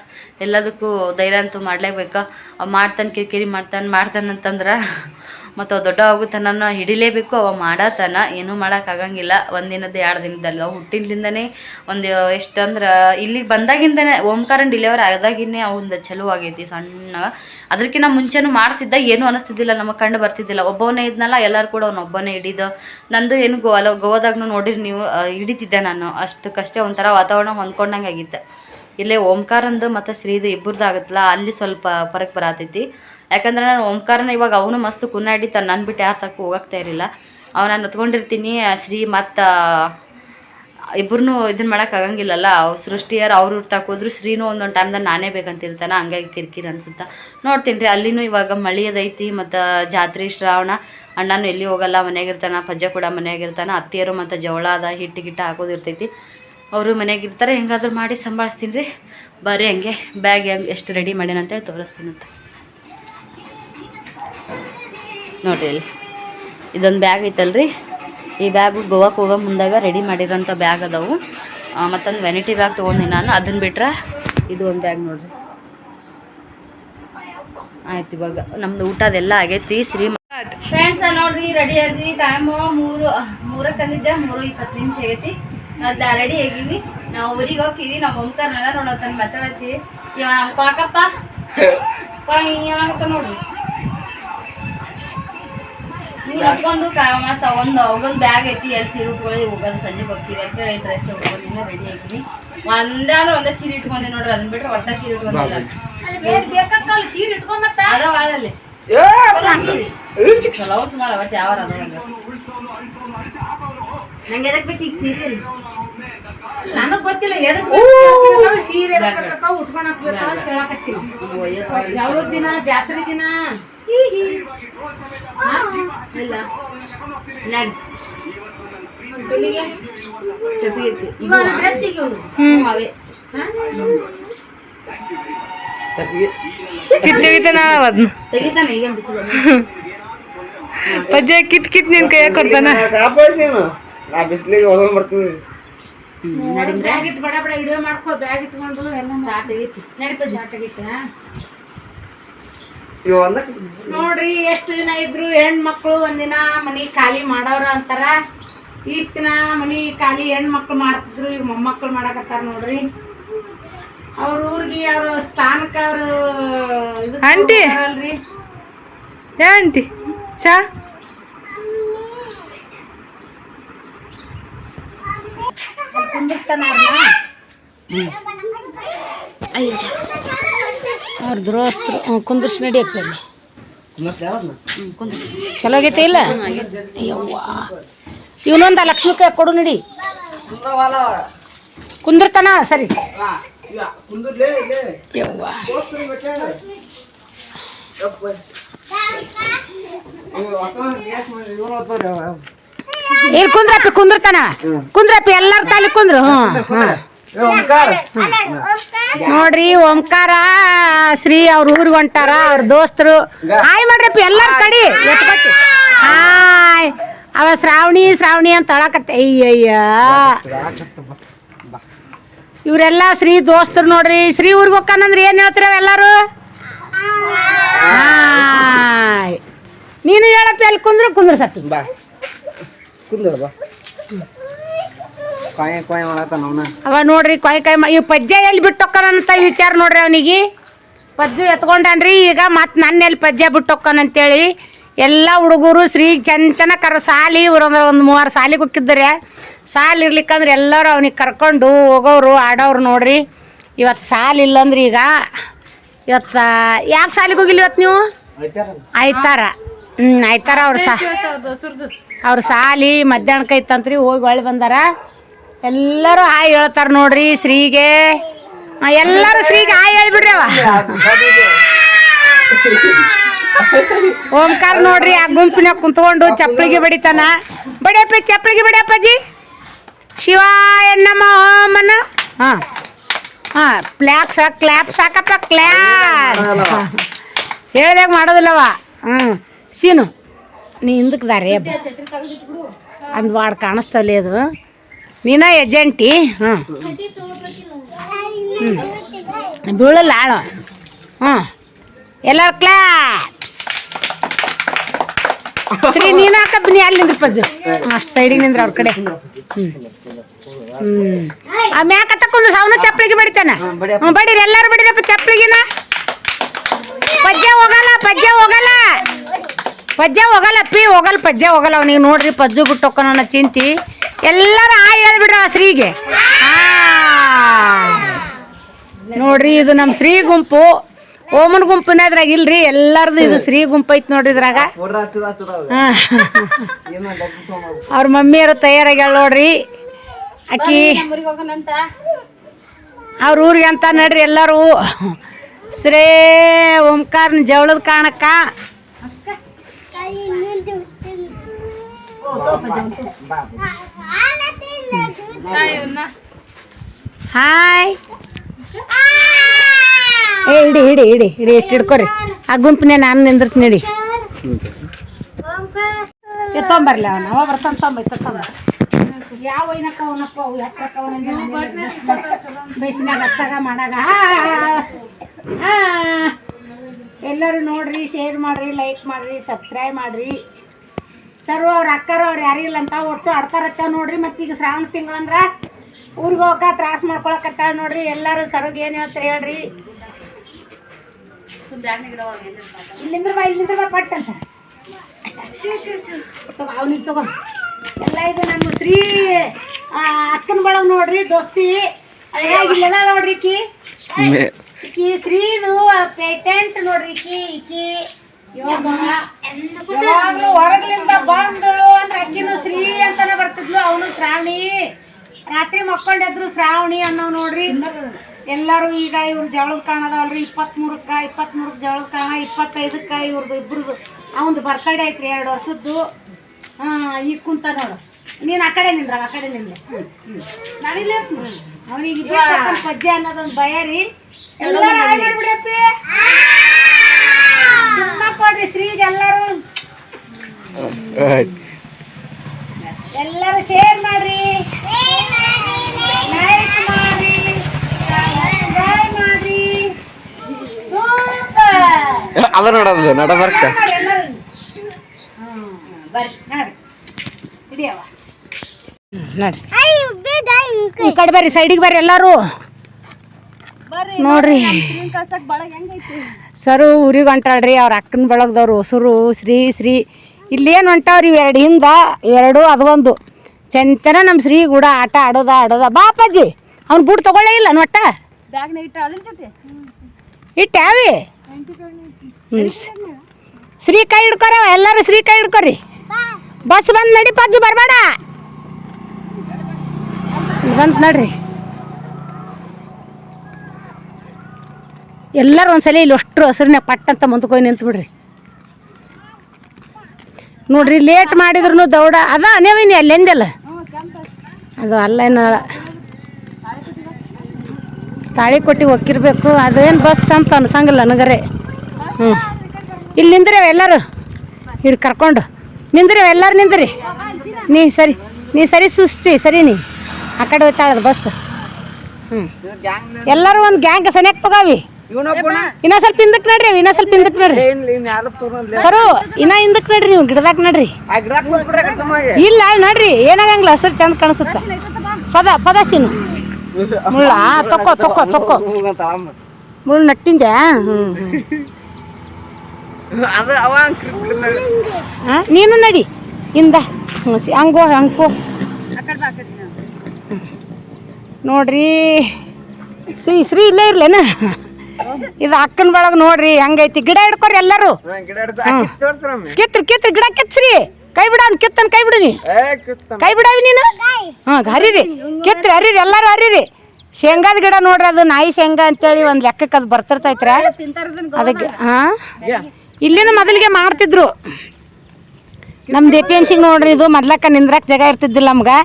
ಎಲ್ಲದಕ್ಕೂ ಧೈರ್ಯ ಅಂತೂ ಮಾಡಲೇಬೇಕಾ. ಮಾಡ್ತಾನೆ, ಕಿರಿಕಿರಿ ಮಾಡ್ತಾನೆ ಮಾಡ್ತಾನೆ ಅಂತಂದ್ರೆ ಮತ್ತು ದೊಡ್ಡ ಆಗುತ್ತನ ಹಿಡಿಲೇಬೇಕು, ಅವ ಮಾಡತನ ಏನೂ ಮಾಡೋಕ್ಕಾಗಂಗಿಲ್ಲ ಒಂದಿನದ ಎರಡು ದಿನದಲ್ಲ ಹುಟ್ಟಿನಿಂದನೇ ಒಂದು ಎಷ್ಟಂದ್ರೆ ಇಲ್ಲಿಗೆ ಬಂದಾಗಿಂದನೇ ಓಂಕಾರನ್ ಡಿಲಿವರಿ ಆದಾಗಿನೇ ಅವಂದು ಚಲೋ ಆಗೈತಿ ಸಣ್ಣ. ಅದಕ್ಕಿಂತ ಮುಂಚೆನೂ ಮಾಡ್ತಿದ್ದ, ಏನೂ ಅನಿಸ್ತಿದ್ದಿಲ್ಲ ನಮಗೆ ಕಂಡು ಬರ್ತಿದ್ದಿಲ್ಲ. ಒಬ್ಬವನೇ ಇದ್ನಲ್ಲ, ಎಲ್ಲರೂ ಕೂಡ ಅವ್ನೊಬ್ಬನೇ ಹಿಡಿದು. ನಂದು ಏನು ಗೋ ಅಲ್ಲ ಗೋವಾದಾಗ್ನು ನೋಡಿರಿ ನೀವು ಹಿಡಿತಿದ್ದೆ ನಾನು. ಅಷ್ಟಕ್ಕಷ್ಟೇ ಒಂಥರ ವಾತಾವರಣ ಹೊಂದ್ಕೊಂಡಂಗೆ ಆಗಿತ್ತು. ಇಲ್ಲೇ ಓಂಕಾರಂದು ಮತ್ತು ಶ್ರೀದು ಇಬ್ಬರದ್ದು ಆಗುತ್ತಲ್ಲ, ಅಲ್ಲಿ ಸ್ವಲ್ಪ ಫರಕ್ ಬರತೈತಿ. ಯಾಕಂದ್ರೆ ನಾನು ಓಂಕಾರನ ಇವಾಗ ಅವನು ಮಸ್ತ್ ಕುನ್ನಾಡಿತಾನೆ ನನ್ನ ಬಿಟ್ಟು ಯಾರ ತಕ್ಕ ಹೋಗಕ್ತಾ ಇರಲಿಲ್ಲ. ಅವನ ಹೊತ್ಕೊಂಡಿರ್ತೀನಿ, ಆ ಶ್ರೀ ಮತ್ತು ಇಬ್ಬರು ಇದನ್ನ ಮಾಡೋಕೆ ಆಗಂಗಿಲ್ಲಲ್ಲ ಅವ್ ಸೃಷ್ಟಿಯರು ಅವ್ರ ಹೋದ್ರು ಶ್ರೀನೂ ಒಂದೊಂದು ಟೈಮ್ದಾಗ ನಾನೇ ಬೇಕಂತಿರ್ತಾನೆ, ಹಂಗಾಗಿ ಕಿರಿಕಿರಿ ಅನ್ಸುತ್ತೆ. ನೋಡ್ತೀನಿ ರೀ ಅಲ್ಲಿನೂ ಇವಾಗ ಮಳಿಯದೈತಿ ಮತ್ತು ಜಾತ್ರೆ ಶ್ರಾವಣ, ಅಣ್ಣನೂ ಎಲ್ಲಿ ಹೋಗಲ್ಲ ಮನೆಯಾಗಿರ್ತಾನೆ ಪಜ್ಜ ಕೂಡ ಮನೆಯಾಗಿರ್ತಾನೆ ಅತ್ತಿಯರು ಮತ್ತು ಜವಳ ಅದ, ಹಿಟ್ಟು ಗಿಟ್ಟ ಹಾಕೋದಿರ್ತೈತಿ ಅವರು ಮನ್ಯಾಗಿರ್ತಾರೆ ಹೆಂಗಾದ್ರೂ ಮಾಡಿ ಸಂಭಾಳಿಸ್ತೀನಿ ರೀ. ಬರೀ ಹಂಗೆ, ಬ್ಯಾಗ್ ಹೆಂಗೆ ಎಷ್ಟು ರೆಡಿ ಮಾಡ್ಯಾನ ಅಂತೇಳಿ ತೋರಿಸ್ತೀನಿ ಅಂತ. ನೋಡ್ರಿ ಇಲ್ಲಿ. ಇದೊಂದು ಬ್ಯಾಗ್ ಐತಲ್ರಿ. ಈ ಬ್ಯಾಗು ಗೋವಾಕ್ಕೆ ಹೋಗೋ ಮುಂದಾಗ ರೆಡಿ ಮಾಡಿರೋಂಥ ಬ್ಯಾಗ್ ಅದಾವು. ಮತ್ತೊಂದು ವೆನಿಟಿ ಬ್ಯಾಗ್ ತೊಗೊಂಡಿನಿ ನಾನು. ಅದನ್ನ ಬಿಟ್ರೆ ಇದು ಒಂದು ಬ್ಯಾಗ್ ನೋಡ್ರಿ. ಆಯ್ತು ಇವಾಗ ನಮ್ದು ಊಟ ಅದೆಲ್ಲ ಆಗೈತಿ. ಶ್ರೀ ಫ್ರೆಂಡ್ಸ್ ನೋಡ್ರಿ ರೆಡಿ ಆಗಿ ಟೈಮು ಮೂರು ಮೂರಕ್ಕೆ ತಂದಿದ್ದೆ, ಮೂರು ಇಪ್ಪತ್ತು ನಿಮಿಷ ಆಗೈತಿ. ನಾವು ರೆಡಿ ಆಗಿವಿ ನಾವು ಊರಿಗೆ ಹೋಗ್ತೀವಿ ನಾವು ಓಂಕಾರನೆಲ್ಲ ನೋಡೋತನ ಮಾತಾಡತ್ತೀವಿ ಇವ ನಮ್ಮ ಕಾಕಪ್ಪ ಏನಾಗುತ್ತ ನೋಡ್ರಿ ಇವ್ರು ಹತ್ಕೊಂಡು ಮತ್ತು ಒಂದು ಒಂದು ಬ್ಯಾಗ್ ಐತಿ ಎರಡು ಸೀರೆ ಉಟ್ಕೊಳ್ಳಿ ಹೋಗೋದು ಸಂಜೆ ಹೋಗ್ತೀವಿ ಅಂತ ಹೇಳಿ ಡ್ರೆಸ್ ಉಟ್ಕೊಂಡಿನ ರೆಡಿ ಆಗಿನಿ ಒಂದೇ ಅಂದ್ರೆ ಒಂದೇ ಸೀರೆ ಇಟ್ಕೊಂಡೆ ನೋಡ್ರಿ ಅಂದ್ಬಿಟ್ರೆ ಬಿಟ್ರೆ ಒಟ್ಟ ಸೀರೆ ಇಟ್ಕೊಂಡಿಲ್ಲ. ಸೀರೆ ಇಟ್ಕೊಂಬತ್ತ ಅದ ಚಲೋ ಸುಮಾರು ಅವತ್ತು ಯಾವ ನಂಗೆ ಎದಕ್ ಬೇಕು ಈಗ ಸೀರಿಯಲ್? ನನಗ್ ಗೊತ್ತಿಲ್ಲ ಎದಕ್ ಸೀರೆ ಉಟ್ಕೊಳಕ್ ಬೇಕಾ ಅಂತ ಕೇಳಾಕತ್ತೀನಿ. ಜವಳದ ದಿನ ಜಾತ್ರೆ ದಿನ? ಇಲ್ಲ. ಇವಾಗ ಡ್ರೆಸ್ಸಿಗೆ ಅವೇ? ಕಿತ್ ತೆಗಿತಾನ ಅದನ್ನ ತೆಗಿತಾನೆ ಈಗ ಬಿಸಿಲು ಪಜ್ಜೆ ಕಿತ್ ಕಿತ್ ನಿನ್ ಕೈಯಾಗ ಕೊಡ್ತಾನ. ನಾ ಬಿಸಿಲಿಗೆ ಹೊರಗೆ ಬರ್ತೀವಿ. ಬ್ಯಾಗ್ ಇಟ್ಟು ಬಡ ಬಡ ವಿಡಿಯೋ ಮಾಡ್ಕೊ ಬ್ಯಾಗ್ ಇಟ್ಕೊಂಡು ಎಲ್ಲ ಸ್ಟಾರ್ಟ್ ಆಗೈತಿ. ನಡೀತದೆ ಸ್ಟಾರ್ಟ್ ಆಗೈತೆ ನೋಡ್ರಿ ಎಷ್ಟು ದಿನ ಇದ್ರು ಹೆಣ್ಮಕ್ಳು ಒಂದಿನ ಮನಿ ಖಾಲಿ ಮಾಡೋರ ಅಂತಾರ. ಇಷ್ಟ ದಿನ ಮನಿ ಖಾಲಿ ಹೆಣ್ಮಕ್ಳು ಮಾಡ್ತಿದ್ರು ಈಗ ಮೊಮ್ಮಕ್ಳು ಮಾಡಕತ್ತಾರ ನೋಡ್ರಿ. ಅವ್ರ ಊರ್ಗಿ ಅವ್ರ ಸ್ಥಾನಕ್ಕೆ ಅವರು ಅಂಟಿ ಅಲ್ರಿ ಆಂಟಿ ಚಾ? ಕುಂದಿಸ್ತಾನ ಅವ್ರ ದೋಸ್ತರು ಕುಂದಿರ್ಸಿ ನಡಿಯಪ್ಪ ಇಲ್ಲಿ. ಚಲೋ ಆಗೈತೆ ಇಲ್ಲ? ಯವ್ವ ಇವನೊಂದ ಲಕ್ಷ್ಮಿಕ ಕೊಡು ನಡಿ. ಕುಂದಿರ್ತಾನ, ಸರಿ. ಯವ್ವ ಇಲ್ಲಿ ಕುಂದ್ರಪ್ಪಿ, ಕುಂದ್ರತಾನ. ಕುಂದ್ರಪ್ಪಿ, ಎಲ್ಲಾರ ತಾಲಿ ಕುಂದ್ರು. ಹ್ಞೂ. ನೋಡ್ರಿ, ಓಂಕಾರ, ಶ್ರೀ ಅವ್ರ ಊರಿಗೆ ಹೊಂಟಾರ, ಅವ್ರ ದೋಸ್ತರು. ಹಾಯ್ ಮಾಡ್ರಪ್ಪ, ಎಲ್ಲಾರ ಕಡಿ. ಹಾಯ್. ಅವ ಶ್ರಾವಣಿ ಶ್ರಾವಣಿ ಅಂತ ಅಳಕತ್ತೆ. ಅಯ್ಯಯ್ಯ. ಇವರೆಲ್ಲ ಶ್ರೀ ದೋಸ್ತರು ನೋಡ್ರಿ. ಶ್ರೀ ಊರಿಗೆ ಹೋಗ್ಕಂದ್ರೆ ಏನ್ ಹೇಳ್ತೀರ ಎಲ್ಲಾರು? ನೀನು ಹೇಳಪ್ಪ ಎಲ್ಲಿ ಕುಂದ್ರು, ಕುಂದ್ರ ಸಪ್ಪಿ. ಕಾಯ ಕಾಯ ಮಾಡತ್ತಾನ ಅವನ? ಅವ ನೋಡ್ರಿ ಕೊಯ್ ಕೈ ಈ ಪಜ್ಜೆ ಎಲ್ಲಿ ಬಿಟ್ಟೊಕ್ಕನಂತ ವಿಚಾರ ನೋಡ್ರಿ ಅವನಿಗೆ? ಪಜ್ಜು ಎತ್ಕೊಂಡನ್ರಿ ಈಗ ಮತ್ತೆ ನನ್ನ ಎಲ್ಲಿ ಪಜ್ಜೆ ಬಿಟ್ಟೊಕ್ಕನಂತೇಳಿ ಎಲ್ಲ ಹುಡುಗರು ಶ್ರೀ ಚಂಚನ ಕರ ಸಾಲಿ ಇವ್ರಂದ್ರೆ ಒಂದು ಮೂವರು ಸಾಲಿಗೆ ಹೋಗಿದ್ದಾರೆ ಸಾಲಿ ಇರ್ಲಿಕ್ಕಂದ್ರೆ ಎಲ್ಲರೂ ಅವನಿಗೆ ಕರ್ಕೊಂಡು ಹೋಗೋರು ಆಡೋರು ನೋಡ್ರಿ. ಇವತ್ತು ಸಾಲಿ ಇಲ್ಲಂದ್ರೆ ಈಗ ಇವತ್ತು ಯಾಕೆ ಸಾಲಿಗೆ ಹೋಗಿಲ್ಲ ಇವತ್ತು ನೀವು? ಆಯ್ತಾರ. ಹ್ಞೂ ಆಯ್ತಾರ ಅವ್ರು ಸಾ ಅವ್ರ ಸಾಲಿ ಮಧ್ಯಾಹ್ನಕ್ಕೆ ಐತಂತ್ರಿ ಹೋಗಿ ಒಳ್ಳೆ ಬಂದಾರ. ಎಲ್ಲರೂ ಹಾಯ್ ಹೇಳ್ತಾರ ನೋಡ್ರಿ ಶ್ರೀಗೆ. ಎಲ್ಲರೂ ಶ್ರೀಗೆ ಹಾಯ್ ಹೇಳ್ಬಿಡ್ರಿ ಅವ. ಓಂಕಾರ ನೋಡ್ರಿ ಆ ಗುಂಪಿನ ಕುಂತ್ಕೊಂಡು ಚಪ್ಪಳಿಗೆ ಬಡಿತಾನ. ಬಡಿಯಪ್ಪ ಚಪ್ಪಳಿಗೆ ಬಡಿಯಪ್ಪಾಜಿ ಶಿವ ಎನ್ನಮ್ಮ ಓಮನ ಹಾ. ಹಾ ಪ್ಲ್ಯಾಕ್ ಸಾಕ್ ಕ್ಲ್ಯಾಪ್ ಸಾಕಪ್ಪ ಕ್ಲ್ಯಾಪ್ ಹೇಳ್ದಾಗ ಮಾಡೋದಿಲ್ಲವ. ಹ್ಞೂ ಸೀನು. ನೀ ಹಿಂದಕ್ಕೆ ದಾರಿ ಅಂದ್ ವಾಡ್ ಕಾಣಿಸ್ತವಲ್ಲಿ ಅದು. ನೀನ ಏಜೆಂಟಿ? ಹ್ಞೂ ಹ್ಞೂ ಬೀಳಲ್ಲ ಆಳು. ಹ್ಞೂ ಎಲ್ಲರೂ ಕ್ಲಾಪ್ಸ್ ಸರಿ ನೀನು ಹಾಕಪ್ಪ ನೀ ಅಲ್ಲಿ ನಿಂದ್ರಪ್ಪ ಪಜ್ಜು ಅಷ್ಟು ಸೈಡಿಗೆ ನಿಂದ್ರ ಅವ್ರ ಕಡೆ. ಹ್ಞೂ ಆ ಮ್ಯಾಕ ತಕೊಂಡು ಅವನು ಚಪ್ಪಲಿಗೆ ಬಡಿತಾನ? ಹ್ಞೂ ಬಡೀರಿ ಎಲ್ಲರೂ ಬಡೀರಪ್ಪ ಚಪ್ಪಲಿಗಿನ? ಪಜ್ಜೆ ಹೋಗಲ್ಲ ಪಜ್ಜೆ ಹೋಗಲ್ಲ. ಪಜ್ಜೆ ಹೋಗಲ್ಲ, ಪಿ ಹೋಗಲ್ಲ ಪಜ್ಜೆ ಹೋಗಲ್ಲ. ಅವನಿಗೆ ನೋಡ್ರಿ ಪಜ್ಜು ಬಿಟ್ಟು ಹೋಗೋಣ ಚಿಂತಿ. ಎಲ್ಲರ ಆ ಹೇಳ್ಬಿಡ್ರ ಆ ಶ್ರೀಗೆ. ನೋಡ್ರಿ, ಇದು ನಮ್ಮ ಶ್ರೀ ಗುಂಪು. ಓಮನ್ ಗುಂಪಿನದ್ರಾಗ ಇಲ್ರಿ, ಎಲ್ಲಾರ್ದು ಇದು ಶ್ರೀ ಗುಂಪು ಐತಿ ನೋಡ್ರಿ ಇದ್ರಾಗ. ಅವ್ರ ಮಮ್ಮಿಯರು ತಯಾರಾಗ್ಯಾಳ ನೋಡ್ರಿ. ಅಕ್ಕಿ. ಅವ್ರ ಊರಿಗೆ ಅಂತ ನೋಡ್ರಿ ಎಲ್ಲರೂ. ಶ್ರೇ ಓಂಕಾರ್ನ ಜವಳದ ಕಾಣಕ್ಕ. ಹಾಯ್ ಏ, ಇಡಿ ಇಡಿ ಇಡಿ ಇಡಿ ಇಟ್ಟು ಹಿಡ್ಕೊರಿ. ಆ ಗುಂಪನೆ ನಾನು ನಿಂದಿರ್ತೀನಿ ಹಿಡಿ ಎತ್ತೊಂಬರ್ಲಿ ಅವನ, ಅವ ಬರ್ತಾನ ತೊಂಬ ತೊಂಬ ಯಾವ ಒಯ್ನಕ್ಕ ಅವನಪ್ಪ, ಅವು ಎತ್ತಕ್ಕ ಬೇಸಿನಾಗ ಹತ್ತಾಗ ಮಾಡಾಗ. ಎಲ್ಲರೂ ನೋಡ್ರಿ ಶೇರ್ ಮಾಡ್ರಿ ಲೈಕ್ ಮಾಡ್ರಿ ಸಬ್ಸ್ಕ್ರೈಬ್ ಮಾಡ್ರಿ. ಸರ್ವ ಅವ್ರ ಅಕ್ಕರು ಅವ್ರು ಯಾರು ಇಲ್ಲ ಅಂತ ಒಟ್ಟು ಆಡ್ತಾರತ್ತ ನೋಡ್ರಿ ಮತ್ತೆ ಈಗ ಶ್ರಾವಣ ತಿಂಗಳಂದ್ರ ಊರಿಗೆ ಹೋಗಕ್ಕೆ ತ್ರಾಸ ಮಾಡ್ಕೊಳಕತ್ತಾಳ ನೋಡ್ರಿ ಎಲ್ಲರೂ ಸರ್ಗೆ ಏನು ಹೇಳ್ತಾರೆ ಹೇಳ್ರಿ. ಇಲ್ಲಿಂದ್ರ ಬಾ ಇಲ್ಲಿಂದ್ರ ಬಾ ಪಟ್ ಅಂತ. ತಗೋ ಅವನಿಗೆ ತಗೋ. ಎಲ್ಲ ಇದು ನಮ್ಮ ಶ್ರೀ ಅಕ್ಕನ ಬಳಗ ನೋಡ್ರಿ ದೋಸ್ತಿ. ಇಲ್ಲ ನೋಡ್ರಿ ಈಕಿ. ಈಕಿ ಶ್ರೀದು ಪೇಟೆಂಟ್ ನೋಡ್ರಿ ಕಿ ಈಕಿ. ಯಾವಾಗ್ಲೂ ಹೊರಗ್ಲಿಂದ ಬಂದಳು ಅಂದ್ರೆ ಅಕ್ಕಿನೂ ಶ್ರೀ ಅಂತಾನೆ ಬರ್ತಿದ್ಲು ಅವನು ಶ್ರಾವಣಿ. ರಾತ್ರಿ ಮಕ್ಕೊಂಡೆದ್ರು ಶ್ರಾವಣಿ ಅನ್ನೋ ನೋಡ್ರಿ. ಎಲ್ಲರೂ ಈಗ ಇವ್ರ ಜವಳದ ಕಾಣದವಲ್ರಿ ಇಪ್ಪತ್ತ್ಮೂರಕ್ಕೆ ಇಪ್ಪತ್ತ್ಮೂರಕ್ಕೆ ಜವಳದ ಕಾಣ ಇಪ್ಪತ್ತೈದಕ್ಕೆ ಇವ್ರದ್ದು ಇಬ್ರದ್ದು ಅವಂದು ಬರ್ತಡೇ ಐತ್ರಿ ಎರಡು ವರ್ಷದ್ದು. ಹಾಂ ಈಗ ಕುಂತ ನೋಡು. ನೀನು ಆ ಕಡೆ ನಿಂದ್ರ ಆ ಕಡೆ ನಿಂದ್ರ ನಾನಿಲ್ಲ ಅವನಿಗೆ ಪಜ್ಜೆ ಅನ್ನೋದೊಂದು ಭಯ ರೀ. ಎಲ್ಲರೂ ಸುಮ್ಮ ಕೊಡ್ರಿ ಸ್ತ್ರೀಗೆ ಎಲ್ಲರೂ ಎಲ್ಲರೂ ಶೇರ್ ಮಾಡ್ರಿ. ಲೈಕ್ ಮಾಡ್ರಿ. ಸಬ್ಸ್ಕ್ರೈಬ್ ಮಾಡ್ರಿ. ಸೂಪರ್ ಅದ ನೋಡೋದು ನಡ ಬರ್ಕ. ಮಾಡಿ ಬರ್ರಿ ನೋಡ್ರಿ. ಹಿಡಿಯವ ನೋಡ್ರಿ. ಈ ಕಡೆ ಬರ್ರಿ ಸೈಡಿಗೆ ಬರ್ರಿ ಎಲ್ಲರೂ. ನೋಡ್ರಿ. ಸರು ಊರಿಗೆ ಹೊಂಟಾಳ್ರಿ ಅವ್ರ ಅಕ್ಕನ ಬಳಗದವ್ರು ಹೊಸರು ಶ್ರೀ ಶ್ರೀ. ಇಲ್ಲೇನು ಹೊಂಟಾವ್ರಿ ಇವೆರಡು ಹಿಂದ ಎರಡು ಅದು ಒಂದು. ಚಂತನ ನಮ್ಮ ಶ್ರೀ ಕೂಡ ಆಟ ಆಡೋದ ಆಡೋದ. ಬಾಪಾಜಿ ಅಪ್ಪಾಜಿ ಅವ್ನು ಬೂಟ್ ತಗೊಳ್ಳೇ ಇಲ್ಲ ಒಟ್ಟ? ಇಟ್ಟಾವಿ ಹ್ಞೂ ಶ್ರೀ ಕೈ ಹಿಡ್ಕೊರವ ಎಲ್ಲರೂ ಶ್ರೀ ಕೈ ಹಿಡ್ಕೊರಿ. ಬಸ್ ಬಂದು ನಡಿ ಪಜ್ಜು ಬರಬೇಡ. ಬಂತು ನೋಡ್ರಿ. ಎಲ್ಲರೂ ಒಂದ್ಸಲ ಇಲ್ಲಿ ಅಷ್ಟು ಹಸಿರಿನ ಪಟ್ಟಂತ ಹೋಗಿ ನಿಂತು ಬಿಡ್ರಿ. ನೋಡ್ರಿ ಲೇಟ್ ಮಾಡಿದ್ರು ದೌಡ, ಅದ ನೀವಿನಿ ಅಲ್ಲೆಂದಲ್ಲ ಅದು ಅಲ್ಲೇನ ತಾಳಿ ಒಕ್ಕಿರ್ಬೇಕು, ಅದೇನು ಬಸ್ ಅಂತ ಅನ್ಸಂಗಿಲ್ಲ ನನಗರೆ. ಹ್ಞೂ ಇಲ್ಲಿ ನಿಂದ್ರಿ ಎಲ್ಲರೂ? ಇಲ್ಲಿ ಕರ್ಕೊಂಡು. ನಿಂದ್ರಿ ಎಲ್ಲರೂ ನಿಂದ್ರಿ? ನೀ ಸರಿ ನೀ ಸರಿ ಸುಸ್ತಿ, ಸರಿ ನೀ. ಆ ಕಡೆ ಹೋಗ್ತಾಳದ ಬಸ್ ಹ್ಞೂ ಎಲ್ಲರೂ ಒಂದು ಗ್ಯಾಂಗ್ ಸನಿಯಾಗಿ ತಗೋವಿ. ಇನ್ನ ಸ್ವಲ್ಪ ಹಿಂದಕ್ಕೆ ನಡ್ರಿ ಇನ್ನ ಸ್ವಲ್ಪ ಹಿಂದಕ್ಕೆ ನಡ್ರಿ. ಸರು ಇನ್ನ ಹಿಂದಕ್ ನಡ್ರಿ ನೀವು ಗಿಡದಾಗ ನಡ್ರಿ. ಇಲ್ಲ ನಡ್ರಿ. ಏನಾಗಂಗಿಲ್ಲ ಸರ್ ಚಂದ ಕಾಣಿಸುತ್ತ. ಪದ ಪದ ಸೀನು. ಮುಳ್ಳ ತಕ್ಕೋ ತಕ್ಕೋ ತಕ್ಕೋ ಮುಳ್ಳು ನಟ್ಟಿಂದೆ ನೀನು ನಡಿ. ಸಿ ಹಂಗೋ ಹಂಗೋ ನೋಡ್ರಿ. ಶ್ರೀ ಶ್ರೀ ಇಲ್ಲೇ ಇರ್ಲೇನ? ಇದು ಅಕ್ಕನ ಬಳಗ ನೋಡ್ರಿ ಹಂಗೈತಿ? ಗಿಡ ಹಿಡ್ಕೊರಿ ಎಲ್ಲರೂ. ಕಿತ್ರಿ ಕಿತ್ರಿ ಗಿಡ ಕಿತ್ಸ್ರಿ ಕೈ ಬಿಡ ಅವ್ನ್ ಕಿತ್ತನ್ ಕೈ ಬಿಡು ನೀ ಏ ಕಿತ್ತಮ್ಮ. ಕೈ ಬಿಡಾವಿ ನೀನು. ಹಾಂ ಹರಿರಿ. ಕಿತ್ರಿ ಹರಿರಿ ಎಲ್ಲರೂ ಹರಿರಿ. ಶೇಂಗಾದ ಗಿಡ ನೋಡ್ರಿ ಅದು ನಾಯಿ ಶೇಂಗಾ ಅಂತೇಳಿ ಒಂದು ಲೆಕ್ಕಕ್ಕೆ ಅದು ಬರ್ತಿರ್ತೈತ್ರ. ಅದಕ್ಕೆ ಹಾಂ? ಇಲ್ಲಿನ ಮೊದಲಿಗೆ ಮಾಡ್ತಿದ್ರು. ನಮ್ದು ಎ ಪಿ ಎಂ ಸಿಂಗ್ ನೋಡ್ರಿ ಇದು ಮೊದ್ಲಕ್ಕ ನಿಂದ್ರಕ್ಕೆ ಜಾಗ ಇರ್ತಿದ್ದಿಲ್ಲ ನಮ್ಗೆ.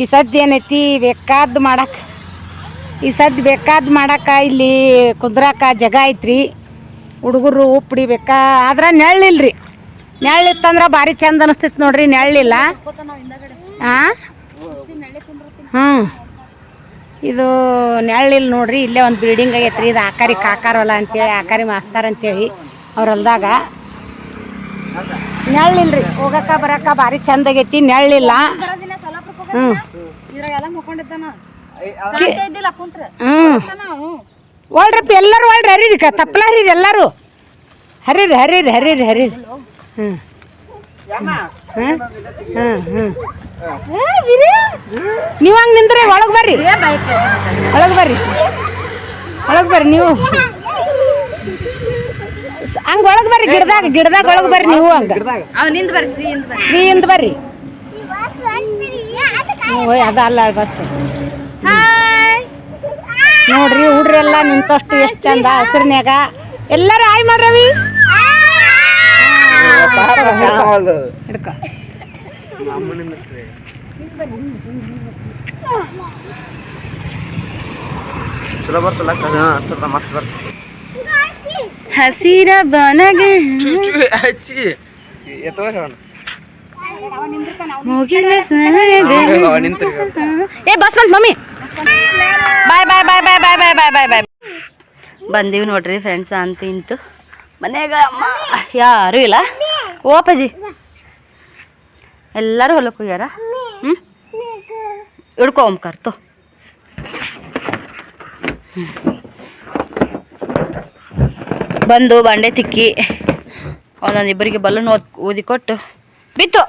ಈ ಸದ್ಯ ಏನೈತಿ ಬೇಕಾದ್ದು ಮಾಡಕ್ಕೆ ಈ ಸದ್ಯ ಬೇಕಾದ್ದು ಮಾಡಕ್ಕೆ ಇಲ್ಲಿ ಕುಂದ್ರಾಕ ಜಾಗ ಐತ್ರಿ. ಹುಡುಗರು ಉಪ್ಪಿಡಿಬೇಕಾ ಆದ್ರೆ ನೆಳ್ಳಿಲ್ರಿ ನೆಳ್ಳಿತ್ತಂದ್ರೆ ಭಾರಿ ಚಂದ ಅನಿಸ್ತಿತ್ತು ನೋಡ್ರಿ ನೆಳ್ಳಿಲ್ಲ ಹಾಂ ಹ್ಞೂ ಇದು ನೆಳ್ಳಿಲ್ಲ ನೋಡ್ರಿ, ಇಲ್ಲೇ ಒಂದು ಬಿಲ್ಡಿಂಗ್ ಆಗೈತ್ರಿ, ಇದು ಆಕಾರಿ ಕಾಕಾರ ಹೊಲ ಅಂತೇಳಿ, ಆಕಾರಿ ಮಾಸ್ತಾರ ಅಂತೇಳಿ ಅವ್ರ ಹೊಲ್ದಾಗ. ನೆಳ್ಳಿಲ್ರಿ ಹೋಗಕ್ಕ ಬರಕ್ಕ ಭಾರಿ ಚಂದ ಆಗೈತಿ ನೆಳ್ಳಿಲ್ಲ ಹ್ಞೂ ಹ್ಞೂ ಒಳ್ರಪ್ಪ ಎಲ್ಲರೂ ಒಳ್ರಿ ಹರೀರಿ ಕ ತಪ್ಪಲ ಹರೀರಿ ಎಲ್ಲರೂ. ಹರಿರಿ ಹರಿರಿ ಹರೀರಿ ಹರೀರಿ. ಹ್ಞೂ ಹ್ಞೂ ಹ್ಞೂ ಹ್ಞೂ ನೀವು ಹಂಗೆ ನಿಂದ್ರೆ ಒಳಗೆ ಬರ್ರಿ. ಒಳಗೆ ಬರ್ರಿ. ಒಳಗೆ ಬರ್ರಿ ನೀವು. ಹಂಗೆ ಒಳಗೆ ಬರ್ರಿ ಗಿಡದಾಗ ಗಿಡದಾಗ ಒಳಗೆ ಬರ್ರಿ ನೀವು ಹಂಗೆ. ಶ್ರೀ ಇಂದ ಬರ್ರಿ. ಫ್ರೀಯಿಂದ ಬರ್ರಿ. ಓಯ್ ಅದ ಅಲ್ಲ ಬಸ್. ನೋಡ್ರಿ ಹುಡ್ರೆಲ್ಲ ನಿಂತಷ್ಟು ಎಷ್ಟು ಚಂದ ಹಸಿರಿನ್ಯಾಗ. ಎಲ್ಲರೂ ಆಯ್ ಮಾಡ್ರವಿ. ಕಾಣವಲ್ದು. ಹಿಡ್ಕೊ. ಅಮ್ಮನಿಂದ ಸರಿ. ಚಲೋ ಬರ್ತಲ್ಲ ಹಾ ಸ್ವಲ್ಪ ಮಸ್ತ್ ಬರ್ತದೆ ಹಸಿರ ಬನಗ. ಹಚ್ಚಿ. ಎತ್ತೋ ಮುಗಿಲ ಸಹ ಏ ಬಸ್ ಬಂತ ಮಮ್ಮಿ. ಬಾಯ್ ಬಾಯ್ ಬಾಯ್ ಬಾಯ್ ಬಾಯ್ ಬಾಯ್ ಬಾಯ್ ಬಾಯ್ ಬಾಯ್ ಬಂದೀವಿ ನೋಡ್ರಿ ಫ್ರೆಂಡ್ಸ್ ಅಂತ ಇಂತು. ಮನೆಯಾಗ ಯಾರು ಇಲ್ಲ. ಓಪಜಿ ಎಲ್ಲರೂ ಹೊಲಕ್ಕೆ ಹೋಗ್ಯಾರ? ಹ್ಞೂ ಹಿಡ್ಕೊ ಕರ್ತು ಬಂದು ಬಂಡೆ ತಿಕ್ಕಿ ಒಂದೊಂದು ಇಬ್ಬರಿಗೆ ಬಲೂನ್ ಓದ್, ಊದಿ ಕೊಟ್ಟು ಬಿತ್ತು.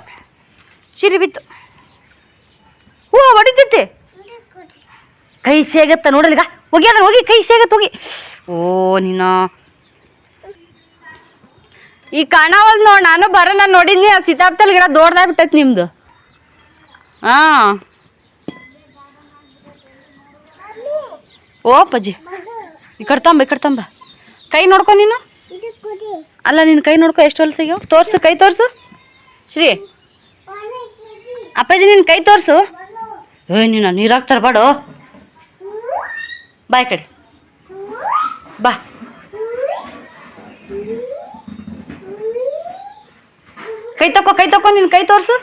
ಸಿರಿ ಬಿತ್ತು. ಹೂವು ಹೊಡಿತೈತಿ ಕೈ ಸೇಗತ್ತ ನೋಡಲಿಗ ಹೋಗಿ ಅದನ್ನ ಹೋಗಿ, ಕೈ ಸೇಗತ್ತ ಹೋಗಿ. ಓ, ನೀನ. ಈ ಕಾಣವಲ್ ನೋಡ್, ನಾನು ಬರೋಣ ನೋಡಿದ್ನಿ, ಆ ಸೀತಾಪ್ತಲ್ ಗಿಡ ದೊಡ್ಡದಾಗ ಬಿಟ್ಟೈತಿ ನಿಮ್ದು. ಹಾ. ಓ ಪಜ್ಜಿ ಈ ಕಡ್ತಂಬ ಈ ಕಡ್ತಂಬ ಕೈ ನೋಡ್ಕೊ ನೀನು. ಅಲ್ಲ ನಿನ್ನ ಕೈ ನೋಡ್ಕೊ, ಎಷ್ಟು ಹೊಲ್ಸಿಗೆ ತೋರ್ಸು, ಕೈ ತೋರ್ಸು. ಶ್ರೀ. ಅಪ್ಪಾಜಿ ನಿನ್ನ ಕೈ ತೋರ್ಸು. ಏ, ನೀನು ನೀರಾಗ್ತಾರ ತರಬೇಡು ಬಾಯ್ ಕಡೆ. ಬಾ. ಕೈ ತಕೋ ಕೈ ತಕೋ ನಿನ್ನ ಕೈ ತೋರ್ಸು.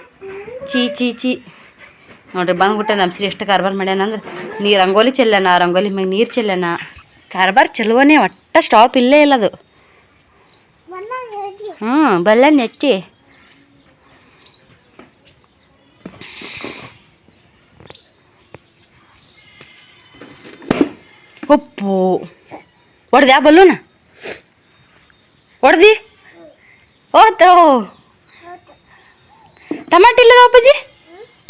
ಚೀ ಚೀ ಚೀ ನೋಡ್ರಿ ಬಂದ್ಬಿಟ್ಟೆ ನಮ್ಮ ಶ್ರೀ ಎಷ್ಟು ಕಾರ್ಬಾರ್ ಮಾಡ್ಯಾನ ಅಂದ್ರೆ ನೀ ರಂಗೋಲಿ ಚೆಲ್ಲಣ ರಂಗೋಲಿ ಮ್ಯಾಗ ನೀರು ಚೆಲ್ಲಣ ಕಾರ್ಬಾರ್ ಚಲೋನೇ ಒಟ್ಟ ಸ್ಟಾಪ್ ಇಲ್ಲೇ ಇಲ್ಲ ಅದು. ಹ್ಞೂ ಬಲ್ಲ ನೆಚ್ಚಿ. ಉಪ್ಪು ಆ ಬಲ್ಲೂನ? ಹೊಡ್ದಿ? ಓತೋ ಟಮಾಟಿ ಇಲ್ಲದ ಅಪ್ಪಾಜಿ?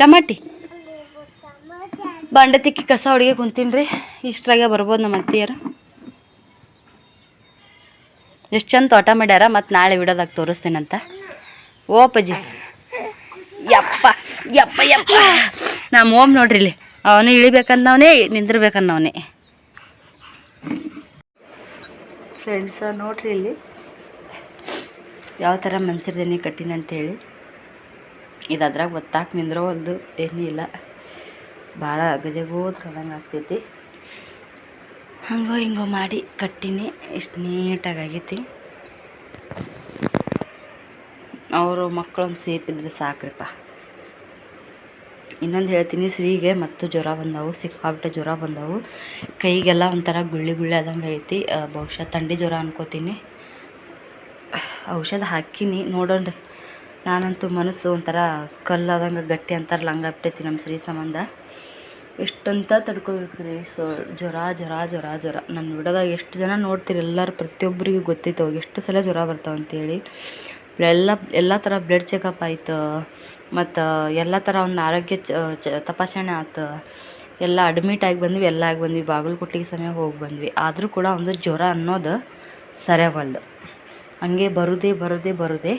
ಟಮಾಟಿ? ಬಂಡೆ ತಿಕ್ಕಿ ಕಸ ಹೊಡಿಗೆ ಕುಂತೀನಿ ರೀ ಇಷ್ಟ್ರಾಗೆ ಬರ್ಬೋದು ನಮ್ಮ ಅತ್ತೆಯರು. ಎಷ್ಟು ಚಂದ ತೋಟ ಮಾಡ್ಯಾರ ಮತ್ತು ನಾಳೆ ವಿಡೋದಾಗ ತೋರಿಸ್ತೀನಂತ. ಓ ಅಪ್ಪಾಜಿ. ಯಪ್ಪ ಯಪ್ಪ ಯಪ್ಪ. ನಮ್ಮ ಓಮ್ ನೋಡ್ರಿ ಇಲ್ಲಿ. ಅವನೇ ಇಳಿಬೇಕನ್ನವನೇ ನಿಂದಿರ್ಬೇಕನ್ನವನೇ ಫ್ರೆಂಡ್ಸ ನೋಡ್ರಿ ಇಲ್ಲಿ. ಯಾವ ಥರ ಮನ್ಸಿರ್ದೇನೆ ಕಟ್ಟಿನ ಅಂತೇಳಿ. ಇದು ಅದ್ರಾಗ ಒತ್ತಾಕ್ ನಿಂದ್ರೋ ಒಂದು ಏನೂ ಇಲ್ಲ. ಭಾಳ ಗಜಗೋದ್ರದಂಗೆ ಆಗ್ತೈತಿ. ಹಂಗೋ ಹಿಂಗೋ ಮಾಡಿ ಕಟ್ಟಿನಿ. ಎಷ್ಟು ನೀಟಾಗಿ ಆಗೈತಿ ಅವರು ಮಕ್ಕಳೊಂದು ಸೇಫ್ ಇದ್ರೆ ಸಾಕ್ರಿಪ್ಪ. ಇನ್ನೊಂದು ಹೇಳ್ತೀನಿ ಶ್ರೀಗೆ ಮತ್ತು ಜ್ವರ ಬಂದವು ಸಿಕ್ಕಾಬಿಟ್ಟೆ ಜ್ವರ ಬಂದವು. ಕೈಗೆಲ್ಲ ಒಂಥರ ಗುಳ್ಳಿ ಗುಳ್ಳಿ ಆದಂಗೆ ಐತಿ. ಬಹುಶಃ ಥಂಡಿ ಜ್ವರ ಅನ್ಕೋತೀನಿ. ಔಷಧ ಹಾಕಿನಿ, ನೋಡೋಣ್ರಿ. ನಾನಂತೂ ಮನಸ್ಸು ಒಂಥರ ಕಲ್ಲಾದಂಗೆ ಗಟ್ಟಿ ಅಂತಾರಲ್ಲ ಹಂಗಾಗ್ಬಿಟ್ಟೈತಿ ನಮ್ಮ ಶ್ರೀ ಸಂಬಂಧ. ಎಷ್ಟಂತ ತಡ್ಕೋಬೇಕು ರೀ ಸೊ, ಜ್ವರ ಜ್ವರ ಜ್ವರ ಜ್ವರ. ನನ್ನ ವಿಡೋದಾಗ ಎಷ್ಟು ಜನ ನೋಡ್ತೀರಿ, ಎಲ್ಲರೂ ಪ್ರತಿಯೊಬ್ಬರಿಗೂ ಗೊತ್ತಿತ್ತು ಎಷ್ಟು ಸಲ ಜ್ವರ ಬರ್ತಾವಂತೇಳಿ. ಎಲ್ಲ ಎಲ್ಲ ಥರ ಬ್ಲಡ್ ಚೆಕಪ್ ಆಯ್ತು. ಮತ್ತು ಎಲ್ಲ ಥರ ಅವ್ನ ಆರೋಗ್ಯ ಚ ಚ, ತಪಾಸಣೆ ಆತು. ಎಲ್ಲ ಅಡ್ಮಿಟ್ ಆಗಿ ಬಂದ್ವಿ, ಎಲ್ಲ ಆಗಿ ಬಂದ್ವಿ. ಬಾಗಲಕೋಟೆಗೆ ಸಮಯ ಹೋಗಿ ಬಂದ್ವಿ. ಆದರೂ ಕೂಡ ಒಂದು ಜ್ವರ ಅನ್ನೋದು ಸರಿಯಾಗಲ್ದು ಹಂಗೆ ಬರುದೇ ಬರುದೇ ಬರುದೇ.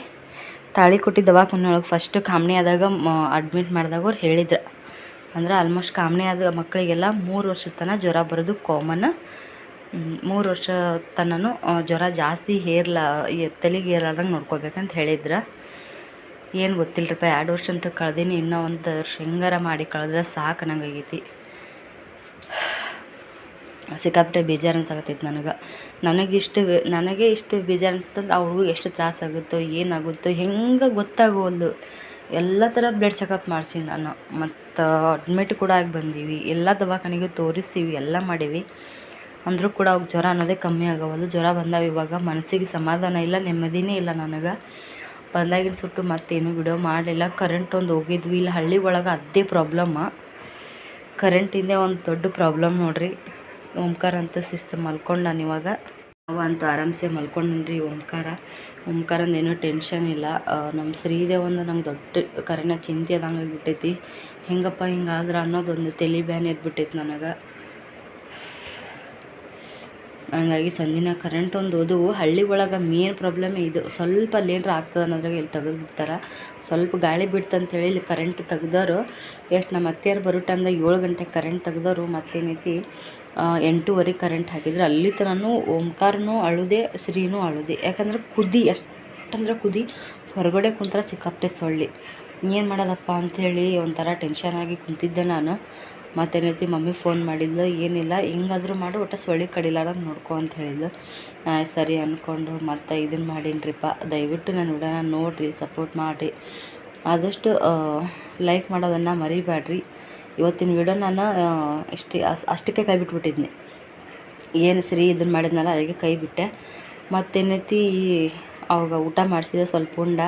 ತಾಳಿಕೊಟ್ಟಿ ದವಾಖಾನೆ ಒಳಗೆ ಫಸ್ಟ್ ಕಾಮಣಿ ಆದಾಗ ಅಡ್ಮಿಟ್ ಮಾಡಿದಾಗ ಅವ್ರು ಹೇಳಿದ್ರು. ಅಂದ್ರೆ ಆಲ್ಮೋಸ್ಟ್ ಕಾಮಣಿ ಆದ ಮಕ್ಕಳಿಗೆಲ್ಲ ಮೂರು ವರ್ಷದ ತನಕ ಜ್ವರ ಬರೋದು ಕಾಮನ್ ಮೂರು ವರ್ಷ ತನಕ ಜ್ವರ ಜಾಸ್ತಿ ಹೇರ್ಲ ತಲೆಗೆ ಏರ್ಲಾರ್ದಂಗೆ ನೋಡ್ಕೋಬೇಕಂತ ಹೇಳಿದ್ರು. ಏನು ಗೊತ್ತಿಲ್ಲರಿಪ್ಪ ಎರಡು ವರ್ಷ ಅಂತ ಕಳ್ದೀನಿ, ಇನ್ನೂ ಒಂದು ವರ್ಷ ಮಾಡಿ ಕಳೆದ್ರೆ ಸಾಕು ನಂಗಾಗೈತಿ ಸಿಕ್ಕಾಪಟ್ಟೆ ಬೇಜಾರು ಅನ್ಸಾಕತ್ತೈತಿ ನನಗೆ. ನನಗೆ ಇಷ್ಟು ನನಗೆ ಇಷ್ಟು ಬೇಜಾರು ಆ ಹುಡುಗ ಎಷ್ಟು ತ್ರಾಸಾಗುತ್ತೋ ಏನಾಗುತ್ತೋ ಹೆಂಗೆ ಗೊತ್ತಾಗೋಲ್ದು ಎಲ್ಲ ಥರ ಬ್ಲಡ್ ಚೆಕಪ್ ಮಾಡ್ಸೀನಿ ನಾನು. ಮತ್ತು ಅಡ್ಮಿಟ್ ಕೂಡ ಆಗಿ ಬಂದೀವಿ. ಎಲ್ಲ ದವಾಖಾನೆಗೆ ತೋರಿಸ್ತೀವಿ, ಎಲ್ಲ ಮಾಡೀವಿ. ಅಂದರೂ ಕೂಡ ಅವ್ಕೆ ಜ್ವರ ಅನ್ನೋದೇ ಕಮ್ಮಿ ಆಗವಲ್ದು. ಜ್ವರ ಬಂದಾವ ಇವಾಗ, ಮನಸ್ಸಿಗೆ ಸಮಾಧಾನ ಇಲ್ಲ, ನೆಮ್ಮದಿನೇ ಇಲ್ಲ ನನಗೆ. ಬಂದಾಗಿನ ಸುಟ್ಟು ಮತ್ತೇನು ವಿಡಿಯೋ ಮಾಡಲಿಲ್ಲ. ಕರೆಂಟ್ ಒಂದು ಹೋಗಿದ್ವಿ. ಇಲ್ಲಿ ಹಳ್ಳಿ ಒಳಗೆ ಅದೇ ಪ್ರಾಬ್ಲಮ್ಮ ಕರೆಂಟಿಂದೇ ಒಂದು ದೊಡ್ಡ ಪ್ರಾಬ್ಲಮ್ ನೋಡ್ರಿ. ಓಂಕಾರ ಅಂತ ಶಿಸ್ತು ಮಲ್ಕೊಂಡು ನಾನು ಇವಾಗ. ಅವಂತೂ ಅಂತೂ ಆರಾಮ್ಸೆ ಮಲ್ಕೊಂಡ್ರಿ ಓಂಕಾರ. ಓಂಕಾರಂದು ಏನೂ ಟೆನ್ಷನ್ ಇಲ್ಲ. ನಮ್ಮ ಶ್ರೀದೇ ಒಂದು ನಂಗೆ ದೊಡ್ಡ ಕರೆನ ಚಿಂತೆ ಅದಂಗೆ ಆಗ್ಬಿಟ್ಟೈತಿ. ಹೆಂಗಪ್ಪ ಹಿಂಗಾದ್ರೆ ಅನ್ನೋದೊಂದು ತಲೆ ಬ್ಯಾನ್ ಎದ್ಬಿಟ್ಟೈತಿ ನನಗೆ. ಹಂಗಾಗಿ ಸಂಜಿನ ಕರೆಂಟ್ ಒಂದು ಅದು ಹಳ್ಳಿ ಒಳಗೆ ಮೇನ್ ಪ್ರಾಬ್ಲಮ್ಮೇ ಇದು. ಸ್ವಲ್ಪ ಲೇಟ್ರ್ ಆಗ್ತದೆ ಅನ್ನೋದ್ರಾಗ ಇಲ್ಲಿ ತೆಗೆದು ಬಿಡ್ತಾರೆ. ಸ್ವಲ್ಪ ಗಾಳಿ ಬಿಡ್ತಂತೇಳಿ ಇಲ್ಲಿ ಕರೆಂಟ್ ತೆಗ್ದೋರು. ಎಷ್ಟು ನಮ್ಮ ಅತ್ತೆಯರು ಬರೋ ಟೈಮ್ದಾಗ ಏಳು ಗಂಟೆಗೆ ಕರೆಂಟ್ ತೆಗ್ದೋರು. ಮತ್ತೇನೈತಿ? ಎಂಟೂವರೆ ಕರೆಂಟ್ ಹಾಕಿದ್ರು. ಅಲ್ಲಿ ತನೂ ಓಂಕಾರನೂ ಅಳುದೆ ಶ್ರೀನೂ ಅಳುದೆ. ಯಾಕಂದ್ರೆ ಕುದಿ, ಎಷ್ಟಂದ್ರೆ ಕುದಿ ಹೊರಗಡೆ ಕುಂತ್ರೆ ಸಿಕ್ಕಾಪಟ್ಟೆ ಸೊಳ್ಳಿ. ಏನು ಮಾಡೋದಪ್ಪ ಅಂಥೇಳಿ ಒಂಥರ ಟೆನ್ಷನ್ ಆಗಿ ಕುಂತಿದ್ದೆ ನಾನು. ಮತ್ತೇನೈತಿ ಮಮ್ಮಿ ಫೋನ್ ಮಾಡಿದ್ಲು, ಏನಿಲ್ಲ, ಹಿಂಗಾದ್ರೂ ಮಾಡು, ಒಟ್ಟು ಸೊಳ್ಳೆ ಕಡಿಲಾರಂಗೆ ನೋಡ್ಕೊ ಅಂತ ಹೇಳಿದ್ಲು. ಸರಿ ಅಂದ್ಕೊಂಡು ಮತ್ತೆ ಇದನ್ನು ಮಾಡೀನಿರಿಪ್ಪ, ದಯವಿಟ್ಟು ನನ್ನ ವಿಡಿಯೋನ ನೋಡಿರಿ ಸಪೋರ್ಟ್ ಮಾಡಿರಿ. ಆದಷ್ಟು ಲೈಕ್ ಮಾಡೋದನ್ನು ಮರಿಬೇಡ್ರಿ ಇವತ್ತಿನ ವಿಡಿಯೋ ನಾನು ಇಷ್ಟೇ ಅಷ್ಟಕ್ಕೆ ಕೈ ಬಿಟ್ಬಿಟ್ಟಿದ್ನಿ. ಏನು ಸರಿ ಇದನ್ನು ಮಾಡಿದ್ನಲ್ಲ, ಅದಕ್ಕೆ ಕೈ ಬಿಟ್ಟೆ. ಮತ್ತೇನೈತಿ, ಅವಾಗ ಊಟ ಮಾಡಿಸಿದೆ ಸ್ವಲ್ಪ ಉಂಡ,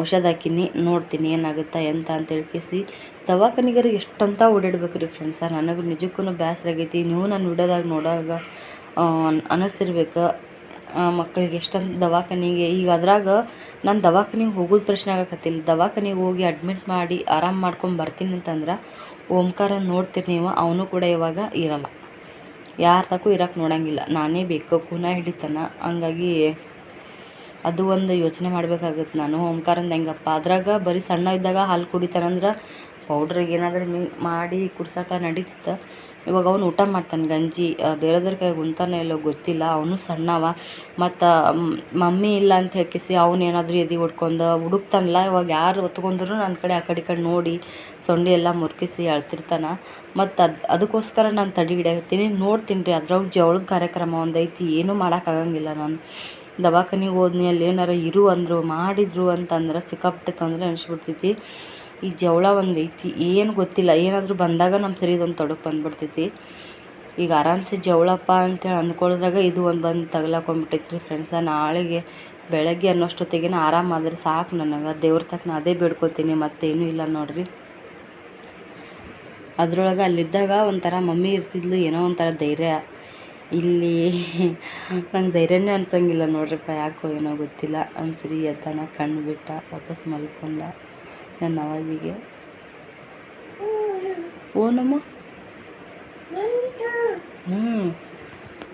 ಔಷಧ ಹಾಕಿನಿ, ನೋಡ್ತೀನಿ ಏನಾಗುತ್ತಾ ಎಂತ ಅಂತ ಹೇಳ್ಕೇಸಿ ದವಾಖಾನಿಗರು ಎಷ್ಟಂತ ಓಡಾಡ್ಬೇಕು ರೀ ಫ್ರೆಂಡ್ಸ ನನಗೆ ನಿಜಕ್ಕೂ ಬೇಸರ ಆಗೈತಿ. ನೀವು ನಾನು ಬಿಡೋದಾಗ ನೋಡಾಗ ಅನ್ನಿಸ್ತಿರ್ಬೇಕು ಮಕ್ಕಳಿಗೆ ಎಷ್ಟಂತ ದವಾಖಾನಿಗೆ, ಈಗ ಅದ್ರಾಗ ನಾನು ದವಾಖಾನಿಗೆ ಹೋಗೋದು ಪ್ರಶ್ನೆ ಆಗಕತ್ತಿಲ್ಲ. ದವಾಖಾನಿಗೆ ಹೋಗಿ ಅಡ್ಮಿಟ್ ಮಾಡಿ ಆರಾಮ್ ಮಾಡ್ಕೊಂಡು ಬರ್ತೀನಿ ಅಂತಂದ್ರೆ, ಓಂಕಾರ ನೋಡ್ತೀರಿ ನೀವು. ಅವನು ಕೂಡ ಇವಾಗ ಇರಲ್ಲ. ಯಾರ ತಕ್ಕೂ ಇರಕ್ಕೆ ನೋಡೋಂಗಿಲ್ಲ. ನಾನೇ ಬೇಕು. ಕುನ ಹಿಡಿತಾನ. ಹಂಗಾಗಿ ಅದು ಒಂದು ಯೋಚನೆ ಮಾಡ್ಬೇಕಾಗತ್ತೆ ನಾನು ಓಂಕಾರಂದ ಹೆಂಗಪ್ಪ? ಅದ್ರಾಗ ಬರೀ ಸಣ್ಣ ಇದ್ದಾಗ ಹಾಲು ಕುಡಿತಾನಂದ್ರೆ ಪೌಡ್ರಿಗೆ ಏನಾದರೂ ಮಿ, ಮಾಡಿ ಕುಡ್ಸಕ್ಕೆ ನಡೀತಿತ್ತು. ಇವಾಗ ಅವನು ಊಟ ಮಾಡ್ತಾನೆ ಗಂಜಿ. ಬೇರೆದವ್ರ ಕೈಗೆ ಉಣ್ತಾನೋ ಇಲ್ಲೋ ಗೊತ್ತಿಲ್ಲ. ಅವನು ಸಣ್ಣವ. ಮತ್ತು ಮಮ್ಮಿ ಇಲ್ಲ ಅಂತ ಹೇಳ್ಕಿಸಿ ಅವನೇನಾದರೂ ಎದೆ ಹೊಡ್ಕೊಂಡು ಹುಡುಕ್ತಾನಲ್ಲ. ಇವಾಗ ಯಾರು ಹೊತ್ಕೊಂಡ್ರು ನನ್ನ ಕಡೆ ಆ ಕಡೆ ಕಡೆ ನೋಡಿ ಸೊಂಡಿ ಎಲ್ಲ ಮುರ್ಕಿಸಿ ಅಳ್ತಿರ್ತಾನೆ. ಮತ್ತು ಅದು, ಅದಕ್ಕೋಸ್ಕರ ನಾನು ತಡಿ ಹಿಡಿಯತ್ತೀನಿ ನೋಡ್ತೀನಿ ರೀ. ಅದ್ರಾಗ ಜವಳದ ಕಾರ್ಯಕ್ರಮ ಒಂದೈತಿ. ಏನೂ ಮಾಡೋಕ್ಕಾಗಂಗಿಲ್ಲ ನಾನು. ದವಾಖಾನಿಗೆ ಹೋದ್ನಿ ಅಲ್ಲಿ ಏನಾರ ಇರು ಅಂದರು, ಮಾಡಿದ್ರು ಅಂತಂದ್ರೆ ಸಿಕ್ಕಾಪಟ್ಟೆ ತೊಂದರೆ ಅನಿಸ್ಬಿಡ್ತೈತಿ. ಈ ಜವಳ ಒಂದು ಐತಿ, ಏನು ಗೊತ್ತಿಲ್ಲ. ಏನಾದರೂ ಬಂದಾಗ ನಮ್ಮ ಸರಿ ಇದೊಂದು ತೊಡಕು ಬಂದ್ಬಿಡ್ತೈತಿ. ಈಗ ಆರಾಮ್ಸೆ ಜವಳಪ್ಪ ಅಂತೇಳಿ ಅಂದ್ಕೊಳ್ದಾಗ ಇದು ಒಂದು ಬಂದು ತಗಲಾಕೊಂಡ್ಬಿಟ್ಟೈತಿ ರೀ ಫ್ರೆಂಡ್ಸ ನಾಳೆಗೆ ಬೆಳಗ್ಗೆ ಅನ್ನೋಷ್ಟೊತ್ತಿಗೆ ಆರಾಮಾದ್ರೆ ಸಾಕು ನನಗೆ. ದೇವ್ರ ತಕ್ಕ ಅದೇ ಬೇಡ್ಕೊತೀನಿ ಮತ್ತೇನೂ ಇಲ್ಲ ನೋಡ್ರಿ. ಅದರೊಳಗೆ ಅಲ್ಲಿದ್ದಾಗ ಒಂಥರ ಮಮ್ಮಿ ಇರ್ತಿದ್ಲು, ಏನೋ ಒಂಥರ ಧೈರ್ಯ. ಇಲ್ಲಿ ನಂಗೆ ಧೈರ್ಯನೇ ಅನ್ಸಂಗಿಲ್ಲ ನೋಡ್ರಿಪ್ಪ, ಯಾಕೋ ಏನೋ ಗೊತ್ತಿಲ್ಲ. ಅವ್ನು ಸರಿ ಎದ್ದಾನ, ಕಣ್ಣು ಬಿಟ್ಟ, ವಾಪಸ್ ಮಲ್ಕೊಂಡ. ನನ್ನ ಅವಾಜಿಗೆ ಓನಮ್ಮ ಹ್ಞೂ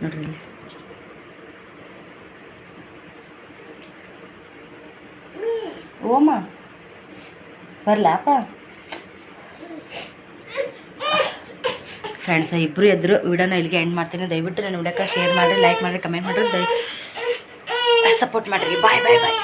ನೋಡ್ರಿ ಓಮ, ಬರ್ಲಾಪ? ಫ್ರೆಂಡ್ಸ್ ಇಬ್ಬರು ಎದ್ರು ವಿಡಿಯೋನ ಇಲ್ಲಿಗೆ ಎಂಡ್ ಮಾಡ್ತೀನಿ. ದಯವಿಟ್ಟು ನನ್ನ ವಿಡಿಯೋಕ್ಕೆ ಶೇರ್ ಮಾಡಿರಿ ಲೈಕ್ ಮಾಡಿರಿ ಕಮೆಂಟ್ ಮಾಡಿರಿ. ದಯ ಸಪೋರ್ಟ್ ಮಾಡಿರಿ. ಬಾಯ್ ಬಾಯ್ ಬಾಯ್